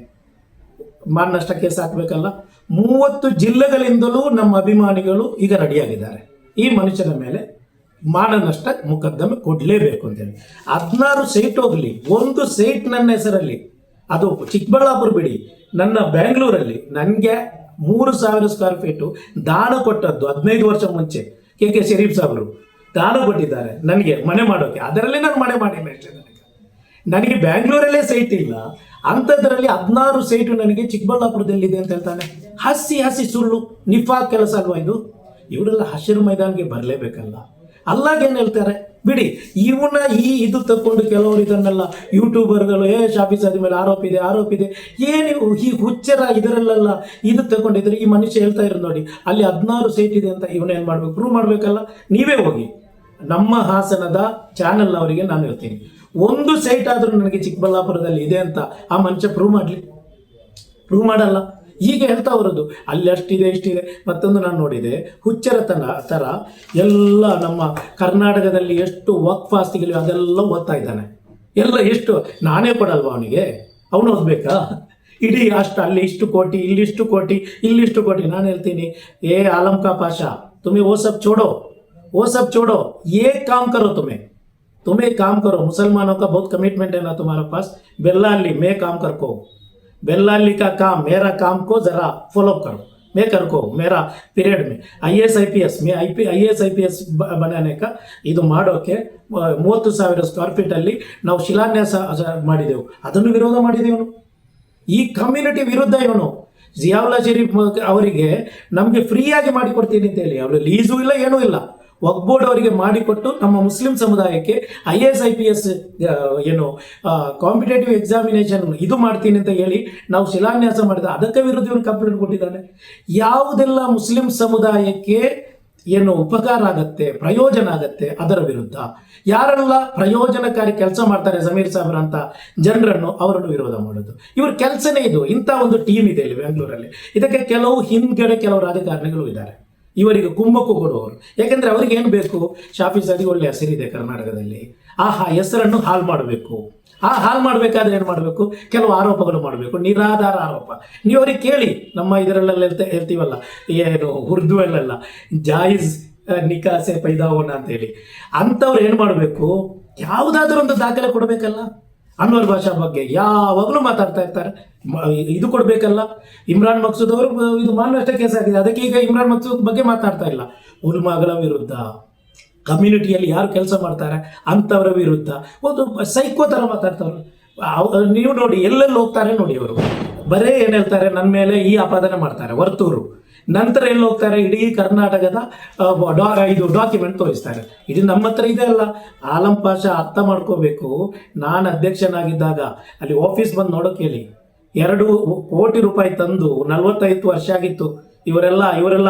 ಮಾನನಷ್ಟ ಕೇಸ್ ಹಾಕಬೇಕಲ್ಲ? ಮೂವತ್ತು ಜಿಲ್ಲೆಗಳಿಂದಲೂ ನಮ್ಮ ಅಭಿಮಾನಿಗಳು ಈಗ ರೆಡಿಯಾಗಿದ್ದಾರೆ. ಈ ಮನುಷ್ಯನ ಮೇಲೆ ಮಾನನಷ್ಟ ಮೊಕದ್ದಮೆ ಕೊಡಲೇಬೇಕು ಅಂತೇಳಿ. ಹದಿನಾರು ಸೈಟ್ ಹೋಗಲಿ, ಒಂದು ಸೈಟ್ ನನ್ನ ಹೆಸರಲ್ಲಿ ಅದು ಚಿಕ್ಕಬಳ್ಳಾಪುರ ಬಿಡಿ. ನನ್ನ ಬೆಂಗಳೂರಲ್ಲಿ ನನಗೆ ಮೂರು ಸಾವಿರ ಸ್ಕ್ವೇರ್ ಫೀಟು ದಾನ ಕೊಟ್ಟದ್ದು ಹದಿನೈದು ವರ್ಷ ಮುಂಚೆ ಕೆ ಕೆ ಶರೀಫ್ ಸಾಹೇಬರು ದಾನ ಕೊಟ್ಟಿದ್ದಾರೆ. ನನಗೆ ಮನೆ ಮಾಡೋಕ್ಕೆ ಅದರಲ್ಲೇ ನಾನು ಮನೆ ಮಾಡಿಲ್ಲ ಅಷ್ಟೇ ನನಗೆ. ನನಗೆ ಬ್ಯಾಂಗ್ಳೂರಲ್ಲೇ ಸೈಟ್ ಇಲ್ಲ. ಅಂಥದ್ರಲ್ಲಿ ಹದಿನಾರು ಸೈಟು ನನಗೆ ಚಿಕ್ಕಬಳ್ಳಾಪುರದಲ್ಲಿದೆ ಅಂತ ಹೇಳ್ತಾನೆ. ಹಸಿ ಹಸಿ ಸುಳ್ಳು, ನಿಫಾ ಕೆಲಸ ಅಲ್ವಾ ಇದು? ಇವರೆಲ್ಲ ಹಸಿರು ಮೈದಾನಕ್ಕೆ ಬರಲೇಬೇಕಲ್ಲ. ಅಲ್ಲಾಗೇನು ಹೇಳ್ತಾರೆ? ಬಿಡಿ, ಇವನ್ನ ಈ ಇದು ತಕ್ಕೊಂಡು ಕೆಲವರು ಇದನ್ನೆಲ್ಲ ಯೂಟ್ಯೂಬರ್ಗಳು ಏ, ಶಾಫೀಸ್ ಆದ ಮೇಲೆ ಆರೋಪ ಇದೆ ಏನು ಈ ಹುಚ್ಚರ ಇದರಲ್ಲೆಲ್ಲ ಇದು ತಗೊಂಡಿದ್ರೆ ಈ ಮನುಷ್ಯ ಹೇಳ್ತಾ ಇರೋದು ನೋಡಿ, ಅಲ್ಲಿ ಹದಿನಾರು ಸೈಟ್ ಇದೆ ಅಂತ ಇವನೇನು ಮಾಡ್ಬೇಕು? ಪ್ರೂವ್ ಮಾಡಬೇಕಲ್ಲ? ನೀವೇ ಹೋಗಿ. ನಮ್ಮ ಹಾಸನದ ಚಾನೆಲ್ ಅವರಿಗೆ ನಾನು ಹೇಳ್ತೀನಿ. ಒಂದು ಸೈಟ್ ಆದರೂ ನನಗೆ ಚಿಕ್ಕಬಳ್ಳಾಪುರದಲ್ಲಿ ಇದೆ ಅಂತ ಆ ಮನುಷ್ಯ ಪ್ರೂವ್ ಮಾಡಲಿ. ಪ್ರೂವ್ ಮಾಡಲ್ಲ. ಈಗ ಹೇಳ್ತಾ ಬರೋದು ಅಲ್ಲಿ ಅಷ್ಟಿದೆ ಇಷ್ಟಿದೆ ಮತ್ತೊಂದು ನಾನು ನೋಡಿದೆ ಹುಚ್ಚರ ತನ ಥರ ಎಲ್ಲ ನಮ್ಮ ಕರ್ನಾಟಕದಲ್ಲಿ ಎಷ್ಟು ವಕ್ಫ್ ಆಸ್ತಿಗಳಿವೆ ಅದೆಲ್ಲ ಓದ್ತಾ ಇದ್ದಾನೆ ಎಲ್ಲ ಎಷ್ಟು ನಾನೇ ಕೊಡಲ್ವಾ ಅವನಿಗೆ ಅವನು ಓದ್ಬೇಕಾ ಇಡೀ ಅಷ್ಟು ಅಲ್ಲಿ ಇಷ್ಟು ಕೋಟಿ ಇಲ್ಲಿಷ್ಟು ಕೋಟಿ ಇಲ್ಲಿಷ್ಟು ಕೋಟಿ ನಾನು ಹೇಳ್ತೀನಿ ಏ ಆಲಂ ಕಾ ಪಾಷಾ तुम्हें वो सब छोड़ो वो सब छोड़ो ये काम करो तुम्हें तुम एक काम करो मुसलमानों का बहुत कमिटमेंट है ना तुम्हारे पास बेल्लाली मैं काम कर को बेल्लाली का काम मेरा काम को जरा फॉलो करो मैं कर को मेरा पीरियड में I S I P S May I P I S I P S ಬನಾನೇಕ ಇದು ಮಾಡೋಕೆ ಆ, ಮೂವತ್ತು ಸಾವಿರ ಸ್ಕ್ವೇರ್ ಫೀಟಲ್ಲಿ ನಾವು ಶಿಲಾನ್ಯಾಸ ಅಸ- ಮಾಡಿದೆವು ಅದನ್ನು ವಿರೋಧ ಮಾಡಿದೆವು ಈ ಕಮ್ಯುನಿಟಿ ವಿರುದ್ಧ ಇವನು ಜಿಯಾವುಲ್ಲಾ ಶರೀಫ್ ಮ- ಅವರಿಗೆ ನಮಗೆ ಫ್ರೀಯಾಗಿ ಮಾಡಿಕೊಡ್ತೀನಿ ಅಂತ ಹೇಳಿ ಅವರು ಲೀಸು ಇಲ್ಲ ಏನೂ ಇಲ್ಲ ವಕ್ಬೋರ್ಡ್ ಅವರಿಗೆ ಮಾಡಿಕೊಟ್ಟು ನಮ್ಮ ಮುಸ್ಲಿಂ ಸಮುದಾಯಕ್ಕೆ I S I P S ಏನು ಕಾಂಪಿಟೇಟಿವ್ ಎಕ್ಸಾಮಿನೇಷನ್ ಇದು ಮಾಡ್ತೀನಿ ಅಂತ ಹೇಳಿ ನಾವು ಶಿಲಾನ್ಯಾಸ ಮಾಡಿದ, ಅದಕ್ಕೆ ವಿರುದ್ಧ ಇವನು ಕಂಪ್ಲೇಂಟ್ ಕೊಟ್ಟಿದ್ದಾನೆ. ಯಾವುದೆಲ್ಲ ಮುಸ್ಲಿಂ ಸಮುದಾಯಕ್ಕೆ ಏನು ಉಪಕಾರ ಆಗತ್ತೆ, ಪ್ರಯೋಜನ ಆಗತ್ತೆ, ಅದರ ವಿರುದ್ಧ. ಯಾರೆಲ್ಲ ಪ್ರಯೋಜನಕಾರಿ ಕೆಲಸ ಮಾಡ್ತಾರೆ ಸಮೀರ್ ಸಾಬ್ರ ಅಂತ ಜನರನ್ನು ಅವರನ್ನು ವಿರೋಧ ಮಾಡೋದು. ಇವ್ರ ಕೆಲಸನೇ ಇದು. ಇಂಥ ಒಂದು ಟೀಮ್ ಇದೆ ಇಲ್ಲಿ ಬೆಂಗಳೂರಲ್ಲಿ. ಇದಕ್ಕೆ ಕೆಲವು ಹಿಂದ್ಗಡೆ ಕೆಲವು ರಾಜಕಾರಣಿಗಳು ಇದ್ದಾರೆ. ಇವರಿಗೆ ಕುಂಭಕ್ಕೂ ಕೊಡುವವರು. ಯಾಕೆಂದ್ರೆ ಅವರಿಗೆ ಏನು ಬೇಕು? ಶಾಫಿ ಸದಿ ಒಳ್ಳೆ ಹೆಸರಿದೆ ಕರ್ನಾಟಕದಲ್ಲಿ. ಆ ಹ- ಹೆಸರನ್ನು ಹಾಳು ಮಾಡಬೇಕು. ಆ ಹಾಲು ಮಾಡಬೇಕಾದ್ರೆ ಏನು ಮಾಡಬೇಕು? ಕೆಲವು ಆರೋಪಗಳು ಮಾಡಬೇಕು. ನಿರಾಧಾರ ಆರೋಪ. ನೀವು ಅವ್ರಿಗೆ ಕೇಳಿ. ನಮ್ಮ ಇದರಲ್ಲೆಲ್ಲ ಹೇಳ್ತಾ, ಹೇಳ್ತೀವಲ್ಲ, ಏನು ಉರ್ದುವಲ್ಲೆಲ್ಲ ಜಾಯಿಸ್ ನಿಕಾಸೆ ಅಂತ ಅಂತೇಳಿ ಅಂಥವ್ರು ಏನು ಮಾಡಬೇಕು? ಯಾವುದಾದ್ರೂ ಒಂದು ದಾಖಲೆ ಕೊಡಬೇಕಲ್ಲ. ಅನ್ವರ್ ಭಾಷಾ ಬಗ್ಗೆ ಯಾವಾಗಲೂ ಮಾತಾಡ್ತಾ ಇರ್ತಾರೆ. ಇದು ಕೊಡಬೇಕಲ್ಲ? ಇಮ್ರಾನ್ ಮಕ್ಸೂದ್ ಅವರು ಇದು ಮಾನವಷ್ಟ ಕೇಸ್ ಆಗಿದೆ. ಅದಕ್ಕೆ ಈಗ ಇಮ್ರಾನ್ ಮಕ್ಸೂದ್ ಬಗ್ಗೆ ಮಾತಾಡ್ತಾ ಇಲ್ಲ. ಉಲ್ಮಾಗಳ ವಿರುದ್ಧ, ಕಮ್ಯುನಿಟಿಯಲ್ಲಿ ಯಾರು ಕೆಲಸ ಮಾಡ್ತಾರೆ ಅಂಥವರ ವಿರುದ್ಧ. ಒಂದು ಸೈಕೋ ಥರ ಮಾತಾಡ್ತಾರೆ ನೀವು ನೋಡಿ, ಎಲ್ಲೆಲ್ಲಿ ಹೋಗ್ತಾರೆ ನೋಡಿ ಅವರು ಬರೇ ಏನು ಹೇಳ್ತಾರೆ ನನ್ನ ಮೇಲೆ ಈ ಆಪಾದನೆ ಮಾಡ್ತಾರೆ, ವರ್ತೂರು. ನಂತರ ಎಲ್ಲಿ ಹೋಗ್ತಾರೆ? ಇಡೀ ಕರ್ನಾಟಕದ ಇದು ಡಾಕ್ಯುಮೆಂಟ್ ತೋರಿಸ್ತಾರೆ. ಇದು ನಮ್ಮ ಹತ್ರ ಇದೆ ಅಲ್ಲ. ಆಲಂ ಪಾಷ ಅರ್ಥ ಮಾಡ್ಕೋಬೇಕು. ನಾನು ಅಧ್ಯಕ್ಷನಾಗಿದ್ದಾಗ ಅಲ್ಲಿ ಆಫೀಸ್ ಬಂದು ನೋಡೋಕೆ ಹೇಳಿ ಎರಡು ಕೋಟಿ ರೂಪಾಯಿ ತಂದು ನಲವತ್ತೈದು ವರ್ಷ ಆಗಿತ್ತು. ಇವರೆಲ್ಲ ಇವರೆಲ್ಲ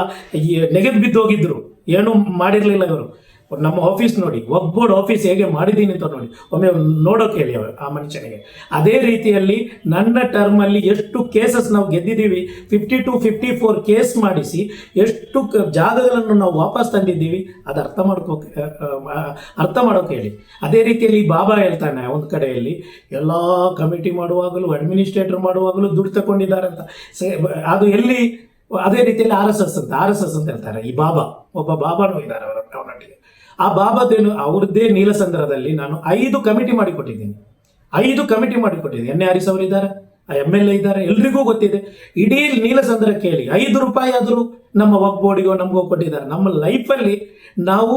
ನೆಗೆದು ಬಿದ್ದೋಗಿದ್ರು. ಏನು ಮಾಡಿರಲಿಲ್ಲ ಇವರು. ನಮ್ಮ ಆಫೀಸ್ ನೋಡಿ ಒಗ್ಬೋರ್ಡ್ ಆಫೀಸ್ ಹೇಗೆ ಮಾಡಿದ್ದೀನಿ ಅಂತ ನೋಡಿ, ಒಮ್ಮೆ ನೋಡೋಕೆ ಹೇಳಿ ಅವರು ಆ ಮನುಷ್ಯನಿಗೆ. ಅದೇ ರೀತಿಯಲ್ಲಿ ನನ್ನ ಟರ್ಮಲ್ಲಿ ಎಷ್ಟು ಕೇಸಸ್ ನಾವು ಗೆದ್ದಿದ್ದೀವಿ fifty two fifty four case ಮಾಡಿಸಿ, ಎಷ್ಟು ಜಾಗಗಳನ್ನು ನಾವು ವಾಪಸ್ ತಂದಿದ್ದೀವಿ, ಅದು ಅರ್ಥ ಮಾಡ್ಕೋ ಅರ್ಥ ಮಾಡೋಕೆ ಹೇಳಿ. ಅದೇ ರೀತಿಯಲ್ಲಿ ಬಾಬಾ ಹೇಳ್ತಾನೆ ಒಂದು ಕಡೆಯಲ್ಲಿ, ಎಲ್ಲ ಕಮಿಟಿ ಮಾಡುವಾಗಲೂ ಅಡ್ಮಿನಿಸ್ಟ್ರೇಟರ್ ಮಾಡುವಾಗಲೂ ದುಡ್ಡು ತಗೊಂಡಿದ್ದಾರೆ ಅಂತ. ಅದು ಎಲ್ಲಿ, ಅದೇ ರೀತಿಯಲ್ಲಿ ಆರ್ ಎಸ್ ಎಸ್ ಅಂತ ಆರ್ ಎಸ್ ಎಸ್ ಅಂತ ಹೇಳ್ತಾರೆ, ಈ ಬಾಬಾ, ಒಬ್ಬ ಬಾಬಾನು ಇದ್ದಾರೆ ಅವರ, ಅವನೊಟ್ಟಿಗೆ. ಆ ಬಾಬಾದೇನು ಅವ್ರದ್ದೇ ನೀಲಸಂದ್ರದಲ್ಲಿ ನಾನು ಐದು ಕಮಿಟಿ ಮಾಡಿಕೊಟ್ಟಿದ್ದೀನಿ. ಐದು ಕಮಿಟಿ ಮಾಡಿಕೊಟ್ಟಿದ್ದೀನಿ. ಎನ್ ಎ ಹರೀಶ್ ಅವರು ಇದ್ದಾರೆ ಎಂ ಎಲ್ ಎ ಇದ್ದಾರೆ, ಎಲ್ರಿಗೂ ಗೊತ್ತಿದೆ. ಇಡೀ ನೀಲಸಂದ್ರ ಕೇಳಿ, ಐದು ರೂಪಾಯಿ ಆದರೂ ನಮ್ಮ ವಕ್ ಬೋರ್ಡಿಗೋ ನಮಗೋ ಕೊಟ್ಟಿದ್ದಾರೆ. ನಮ್ಮ ಲೈಫಲ್ಲಿ ನಾವು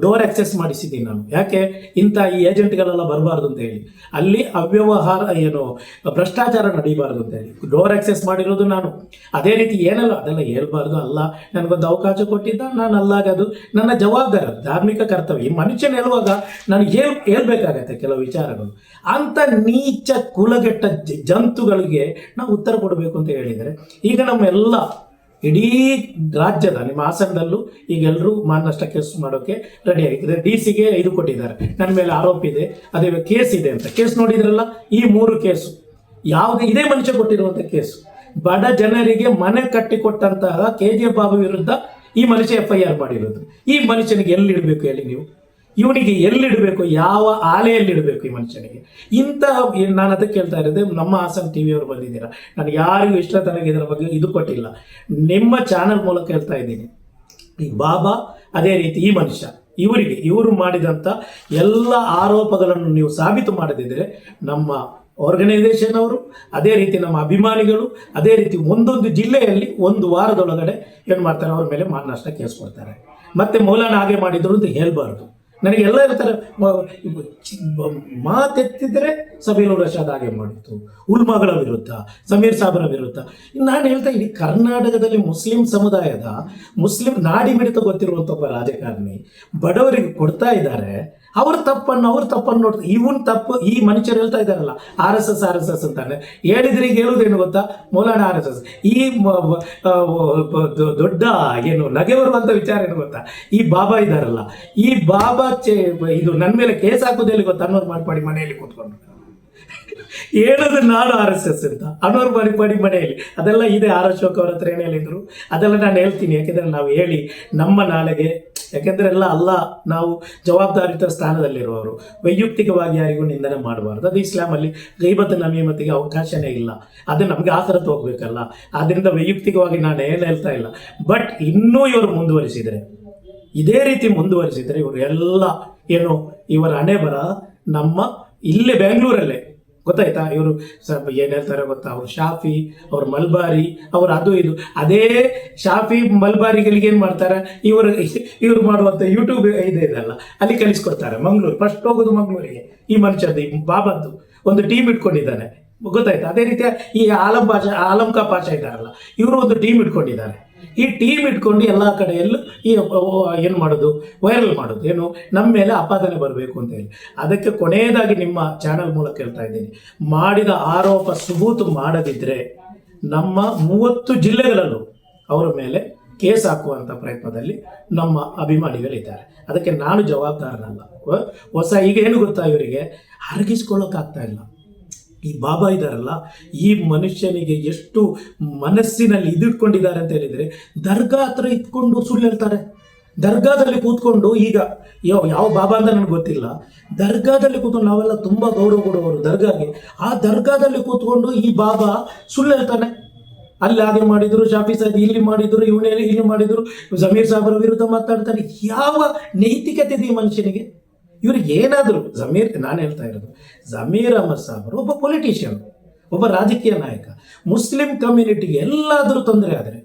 ಡೋರ್ ಆಕ್ಸೆಸ್ ಮಾಡಿಸಿದ್ದೀನಿ ನಾನು. ಯಾಕೆ? ಇಂಥ ಈ ಏಜೆಂಟ್ಗಳೆಲ್ಲ ಬರಬಾರ್ದು ಅಂತ ಹೇಳಿ. ಅಲ್ಲಿ ಅವ್ಯವಹಾರ, ಏನು, ಭ್ರಷ್ಟಾಚಾರ ನಡೀಬಾರ್ದು ಅಂತ ಹೇಳಿ. ಡೋರ್ ಆಕ್ಸೆಸ್ ಮಾಡಿರೋದು ನಾನು. ಅದೇ ರೀತಿ ಏನಲ್ಲ, ಅದೆಲ್ಲ ಹೇಳ್ಬಾರ್ದು ಅಲ್ಲ. ನನಗೊಂದು ಅವಕಾಶ ಕೊಟ್ಟಿದ್ದ, ನಾನು ಅಲ್ಲಾಗ ಅದು ನನ್ನ ಜವಾಬ್ದಾರಿ, ಧಾರ್ಮಿಕ ಕರ್ತವ್ಯ. ಈ ಮನುಷ್ಯನ ಹೇಳುವಾಗ ನಾನು ಹೇಳ್, ಹೇಳ್ಬೇಕಾಗತ್ತೆ ಕೆಲವು ವಿಚಾರಗಳು. ಅಂತ ನೀಚ ಕುಲಗೆಟ್ಟ ಜಂತುಗಳಿಗೆ ನಾವು ಉತ್ತರ ಕೊಡಬೇಕು ಅಂತ ಹೇಳಿದರೆ ಈಗ ನಮ್ಮೆಲ್ಲ ಇಡೀ ರಾಜ್ಯದ, ನಿಮ್ಮ ಹಾಸನದಲ್ಲೂ ಈಗ ಎಲ್ಲರೂ ಮಾನನಷ್ಟ ಕೇಸ್ ಮಾಡೋಕೆ ರೆಡಿ ಆಗಿದೆ ಡಿ ಸಿಗೆ ಇದು ಕೊಟ್ಟಿದ್ದಾರೆ. ನನ್ನ ಮೇಲೆ ಆರೋಪ ಇದೆ. ಅದೇ ಕೇಸ್ ಇದೆ ಅಂತ. ಕೇಸ್ ನೋಡಿದ್ರಲ್ಲ? ಈ ಮೂರು ಕೇಸು. ಯಾವುದೇ ಇದೇ ಮನುಷ್ಯ ಕೊಟ್ಟಿರುವಂಥ ಕೇಸು. ಬಡ ಜನರಿಗೆ ಮನೆ ಕಟ್ಟಿಕೊಟ್ಟಂತಹ ಕೆ ಜಿ ಬಾಬು ವಿರುದ್ಧ ಈ ಮನುಷ್ಯ ಎಫ್ ಐ ಆರ್ ಮಾಡಿರೋದು. ಈ ಮನುಷ್ಯನಿಗೆ ಎಲ್ಲಿ ಇಡಬೇಕು ಹೇಳಿ ನೀವು? ಇವನಿಗೆ ಎಲ್ಲಿಡಬೇಕು? ಯಾವ ಆಲೆಯಲ್ಲಿಡಬೇಕು ಈ ಮನುಷ್ಯನಿಗೆ? ಇಂತಹ ನಾನು ಅದಕ್ಕೆ ಹೇಳ್ತಾ ಇರೋದು ನಮ್ಮ ಹಾಸನ್ ಟಿ ವಿಯವರು ಬಂದಿದ್ದೀರಾ. ನಾನು ಯಾರಿಗೂ ಇಷ್ಟ ತನಗೆ ಇದರ ಬಗ್ಗೆ ಇದು ಕೊಟ್ಟಿಲ್ಲ. ನಿಮ್ಮ ಚಾನಲ್ ಮೂಲಕ ಹೇಳ್ತಾ ಇದ್ದೀನಿ. ಈ ಬಾಬಾ, ಅದೇ ರೀತಿ ಈ ಮನುಷ್ಯ, ಇವರಿಗೆ, ಇವರು ಮಾಡಿದಂಥ ಎಲ್ಲ ಆರೋಪಗಳನ್ನು ನೀವು ಸಾಬೀತು ಮಾಡದಿದ್ದರೆ ನಮ್ಮ ಆರ್ಗನೈಸೇಷನ್ ಅವರು, ಅದೇ ರೀತಿ ನಮ್ಮ ಅಭಿಮಾನಿಗಳು, ಅದೇ ರೀತಿ ಒಂದೊಂದು ಜಿಲ್ಲೆಯಲ್ಲಿ ಒಂದು ವಾರದೊಳಗಡೆ ಏನು ಮಾಡ್ತಾರೆ? ಅವ್ರ ಮೇಲೆ ಮಾನನಷ್ಟ ಕೇಸ್ ಕೊಡ್ತಾರೆ. ಮತ್ತೆ ಮೌಲಾನ ಹಾಗೆ ಮಾಡಿದ್ರು ಅಂತ ಹೇಳ್ಬಾರ್ದು. ನನಗೆ ಎಲ್ಲ ಇರ್ತಾರೆ ಮಾತೆತ್ತಿದ್ರೆ ಸಬೀಲು ರಶಾದ್ ಹಾಗೆ ಮಾಡಿತ್ತು. ಉಲ್ಮಗಳ ವಿರುದ್ಧ, ಸಮೀರ್ ಸಾಬರ ವಿರುದ್ಧ. ನಾನು ಹೇಳ್ತಾ ಇದ್ದೀನಿ, ಕರ್ನಾಟಕದಲ್ಲಿ ಮುಸ್ಲಿಂ ಸಮುದಾಯದ, ಮುಸ್ಲಿಂ ನಾಡಿ ಮಿಡಿತ ಗೊತ್ತಿರುವಂಥ ಒಬ್ಬ ರಾಜಕಾರಣಿ ಬಡವರಿಗೆ ಕೊಡ್ತಾ ಇದ್ದಾರೆ ಅವ್ರ ತಪ್ಪನ್ನು ಅವ್ರ ತಪ್ಪನ್ನು ನೋಡ್ತಾ ಇವನ್ ತಪ್ಪು ಈ ಮನುಷ್ಯರು ಹೇಳ್ತಾ ಇದ್ದಾರಲ್ಲ R S S R S S ಅಂತಾನೆ. ಹೇಳಿದ್ರೆ ಈಗ ಹೇಳುವುದೇನು ಗೊತ್ತಾ? ಮೌಲಾನ ಆರ್ ಎಸ್ ಎಸ್ ಈ ದೊಡ್ಡ ಏನು ನಗೆ ಬರುವಂತ ವಿಚಾರ ಏನು ಗೊತ್ತಾ? ಈ ಬಾಬಾ ಇದಾರಲ್ಲ ಈ ಬಾಬಾ ಚೆ, ಇದು ನನ್ನ ಮೇಲೆ ಕೇಸ್ ಹಾಕೋದೆಲ್ಲಿ ಗೊತ್ತಾ? ಅನ್ನೋರು ಮಾಡಿ ಮನೆಯಲ್ಲಿ ಕೂತ್ಕೊಂಡು. ಹೇಳೋದು ನಾನು ಆರ್ ಎಸ್ ಎಸ್ ಅಂತ. ಅನೋರ್ ಮಾಡಿ ಮಾಡಿ ಮನೆಯಲ್ಲಿ. ಅದೆಲ್ಲ ಇದೆ, ಆರ್ ಅಶೋಕ್ ಅವ್ರ ಹತ್ರ ಏನು ಹೇಳಿದ್ರು ಅದೆಲ್ಲ ನಾನು ಹೇಳ್ತೀನಿ, ಯಾಕೆಂದ್ರೆ ನಾವು ಹೇಳಿ ನಮ್ಮ ನಾಳೆಗೆ ಯಾಕೆಂದ್ರೆ ಎಲ್ಲ ಅಲ್ಲ, ನಾವು ಜವಾಬ್ದಾರಿತ ಸ್ಥಾನದಲ್ಲಿರುವವರು. ವೈಯಕ್ತಿಕವಾಗಿ ಯಾರಿಗೂ ನಿಂದನೆ ಮಾಡಬಾರ್ದು. ಅದು ಇಸ್ಲಾಮಲ್ಲಿ ಗೈಬತ್ ನಮೀಮತಿಗೆ ಅವಕಾಶನೇ ಇಲ್ಲ. ಅದು ನಮಗೆ ಆಸರತ್ತು ಹೋಗ್ಬೇಕಲ್ಲ. ಆದ್ದರಿಂದ ವೈಯಕ್ತಿಕವಾಗಿ ನಾನು ಏನು ಹೇಳ್ತಾ ಇಲ್ಲ. ಬಟ್ ಇನ್ನೂ ಇವರು ಮುಂದುವರಿಸಿದರೆ, ಇದೇ ರೀತಿ ಮುಂದುವರಿಸಿದರೆ ಇವರು ಎಲ್ಲ ಏನು, ಇವರ ಹಣೆ ಬರ ನಮ್ಮ ಇಲ್ಲೇ ಬೆಂಗಳೂರಲ್ಲೇ ಗೊತ್ತಾಯ್ತಾ? ಇವರು ಸ್ವಲ್ಪ ಏನು ಹೇಳ್ತಾರೆ ಗೊತ್ತಾ? ಅವ್ರು ಶಾಫಿ, ಅವ್ರ ಮಲ್ಬಾರಿ, ಅವ್ರು ಅದು ಇದು. ಅದೇ ಶಾಫಿ ಮಲ್ಬಾರಿಗಳಿಗೆ ಏನು ಮಾಡ್ತಾರೆ? ಇವರು ಇವರು ಮಾಡುವಂಥ ಯೂಟ್ಯೂಬ್ ಇದೆ ಇದೆಲ್ಲ. ಅಲ್ಲಿ ಕಲಿಸ್ಕೊಡ್ತಾರೆ ಮಂಗಳೂರು. ಫಸ್ಟ್ ಹೋಗೋದು ಮಂಗಳೂರಿಗೆ. ಈ ಮನುಷ್ಯದ್ದು ಈ ಬಾಬದ್ದು ಒಂದು ಟೀಮ್ ಇಟ್ಕೊಂಡಿದ್ದಾನೆ. ಗೊತ್ತಾಯ್ತಾ? ಅದೇ ರೀತಿಯ ಈ ಆಲಂ ಪಾಷ ಆಲಂಕ ಇದ್ದಾರಲ್ಲ ಇವರು ಒಂದು ಟೀಮ್ ಇಟ್ಕೊಂಡಿದ್ದಾರೆ. ಈ ಟೀಮ್ ಇಟ್ಕೊಂಡು ಎಲ್ಲ ಕಡೆಯಲ್ಲೂ ಈ ಏನು ಮಾಡೋದು? ವೈರಲ್ ಮಾಡೋದು. ಏನು? ನಮ್ಮ ಮೇಲೆ ಆಪಾದನೆ ಬರಬೇಕು ಅಂತ ಹೇಳಿ. ಅದಕ್ಕೆ ಕೊನೆಯದಾಗಿ ನಿಮ್ಮ ಚಾನಲ್ ಮೂಲಕ ಹೇಳ್ತಾ ಇದ್ದೀನಿ. ಮಾಡಿದ ಆರೋಪ ಸುಬೂತು ಮಾಡದಿದ್ದರೆ ನಮ್ಮ ಮೂವತ್ತು ಜಿಲ್ಲೆಗಳಲ್ಲೂ ಅವರ ಮೇಲೆ ಕೇಸ್ ಹಾಕುವಂಥ ಪ್ರಯತ್ನದಲ್ಲಿ ನಮ್ಮ ಅಭಿಮಾನಿಗಳಿದ್ದಾರೆ. ಅದಕ್ಕೆ ನಾನು ಜವಾಬ್ದಾರನಲ್ಲ. ಹೊಸ ಈಗ ಏನು ಗೊತ್ತಾ ಇವರಿಗೆ? ಅರಗಿಸ್ಕೊಳ್ಳೋಕ್ಕಾಗ್ತಾ ಇಲ್ಲ. ಈ ಬಾಬಾ ಇದ್ದಾರಲ್ಲ, ಈ ಮನುಷ್ಯನಿಗೆ ಎಷ್ಟು ಮನಸ್ಸಿನಲ್ಲಿ ಇದಿಟ್ಕೊಂಡಿದ್ದಾರೆ ಅಂತ ಹೇಳಿದರೆ, ದರ್ಗಾ ಹತ್ರ ಇಟ್ಕೊಂಡು ಸುಳ್ಳು ಹೇಳ್ತಾರೆ. ದರ್ಗಾದಲ್ಲಿ ಕೂತ್ಕೊಂಡು ಈಗ ಯಾವ ಯಾವ ಬಾಬಾ ಅಂತ ನನಗೆ ಗೊತ್ತಿಲ್ಲ. ದರ್ಗಾದಲ್ಲಿ ಕೂತ್ಕೊಂಡು ನಾವೆಲ್ಲ ತುಂಬ ಗೌರವ ಕೊಡುವವರು ದರ್ಗಾಗೆ. ಆ ದರ್ಗಾದಲ್ಲಿ ಕೂತ್ಕೊಂಡು ಈ ಬಾಬಾ ಸುಳ್ಳು ಹೇಳ್ತಾನೆ. ಅಲ್ಲಿ ಹಾಗೆ ಮಾಡಿದ್ರು, ಶಾಫಿ ಸಾಹಿ ಇಲ್ಲಿ ಮಾಡಿದ್ರು, ಇವನೇ ಇಲ್ಲಿ ಮಾಡಿದ್ರು, ಜಮೀರ್ ಸಾಹಬರ ವಿರುದ್ಧ ಮಾತಾಡ್ತಾರೆ. ಯಾವ ನೈತಿಕತೆ ಇದೆ ಈ ಮನುಷ್ಯನಿಗೆ? ಇವ್ರಿಗೆ ಏನಾದರೂ, ಜಮೀರ್, ನಾನು ಹೇಳ್ತಾ ಇರೋದು, ಜಮೀರ್ ಅಹಮದ್ ಸಾಬರು ಒಬ್ಬ ಪೊಲಿಟಿಷಿಯನ್ ಒಬ್ಬ ರಾಜಕೀಯ ನಾಯಕ. ಮುಸ್ಲಿಂ ಕಮ್ಯುನಿಟಿಗೆ ಎಲ್ಲಾದರೂ ತೊಂದರೆ ಆದರೆ,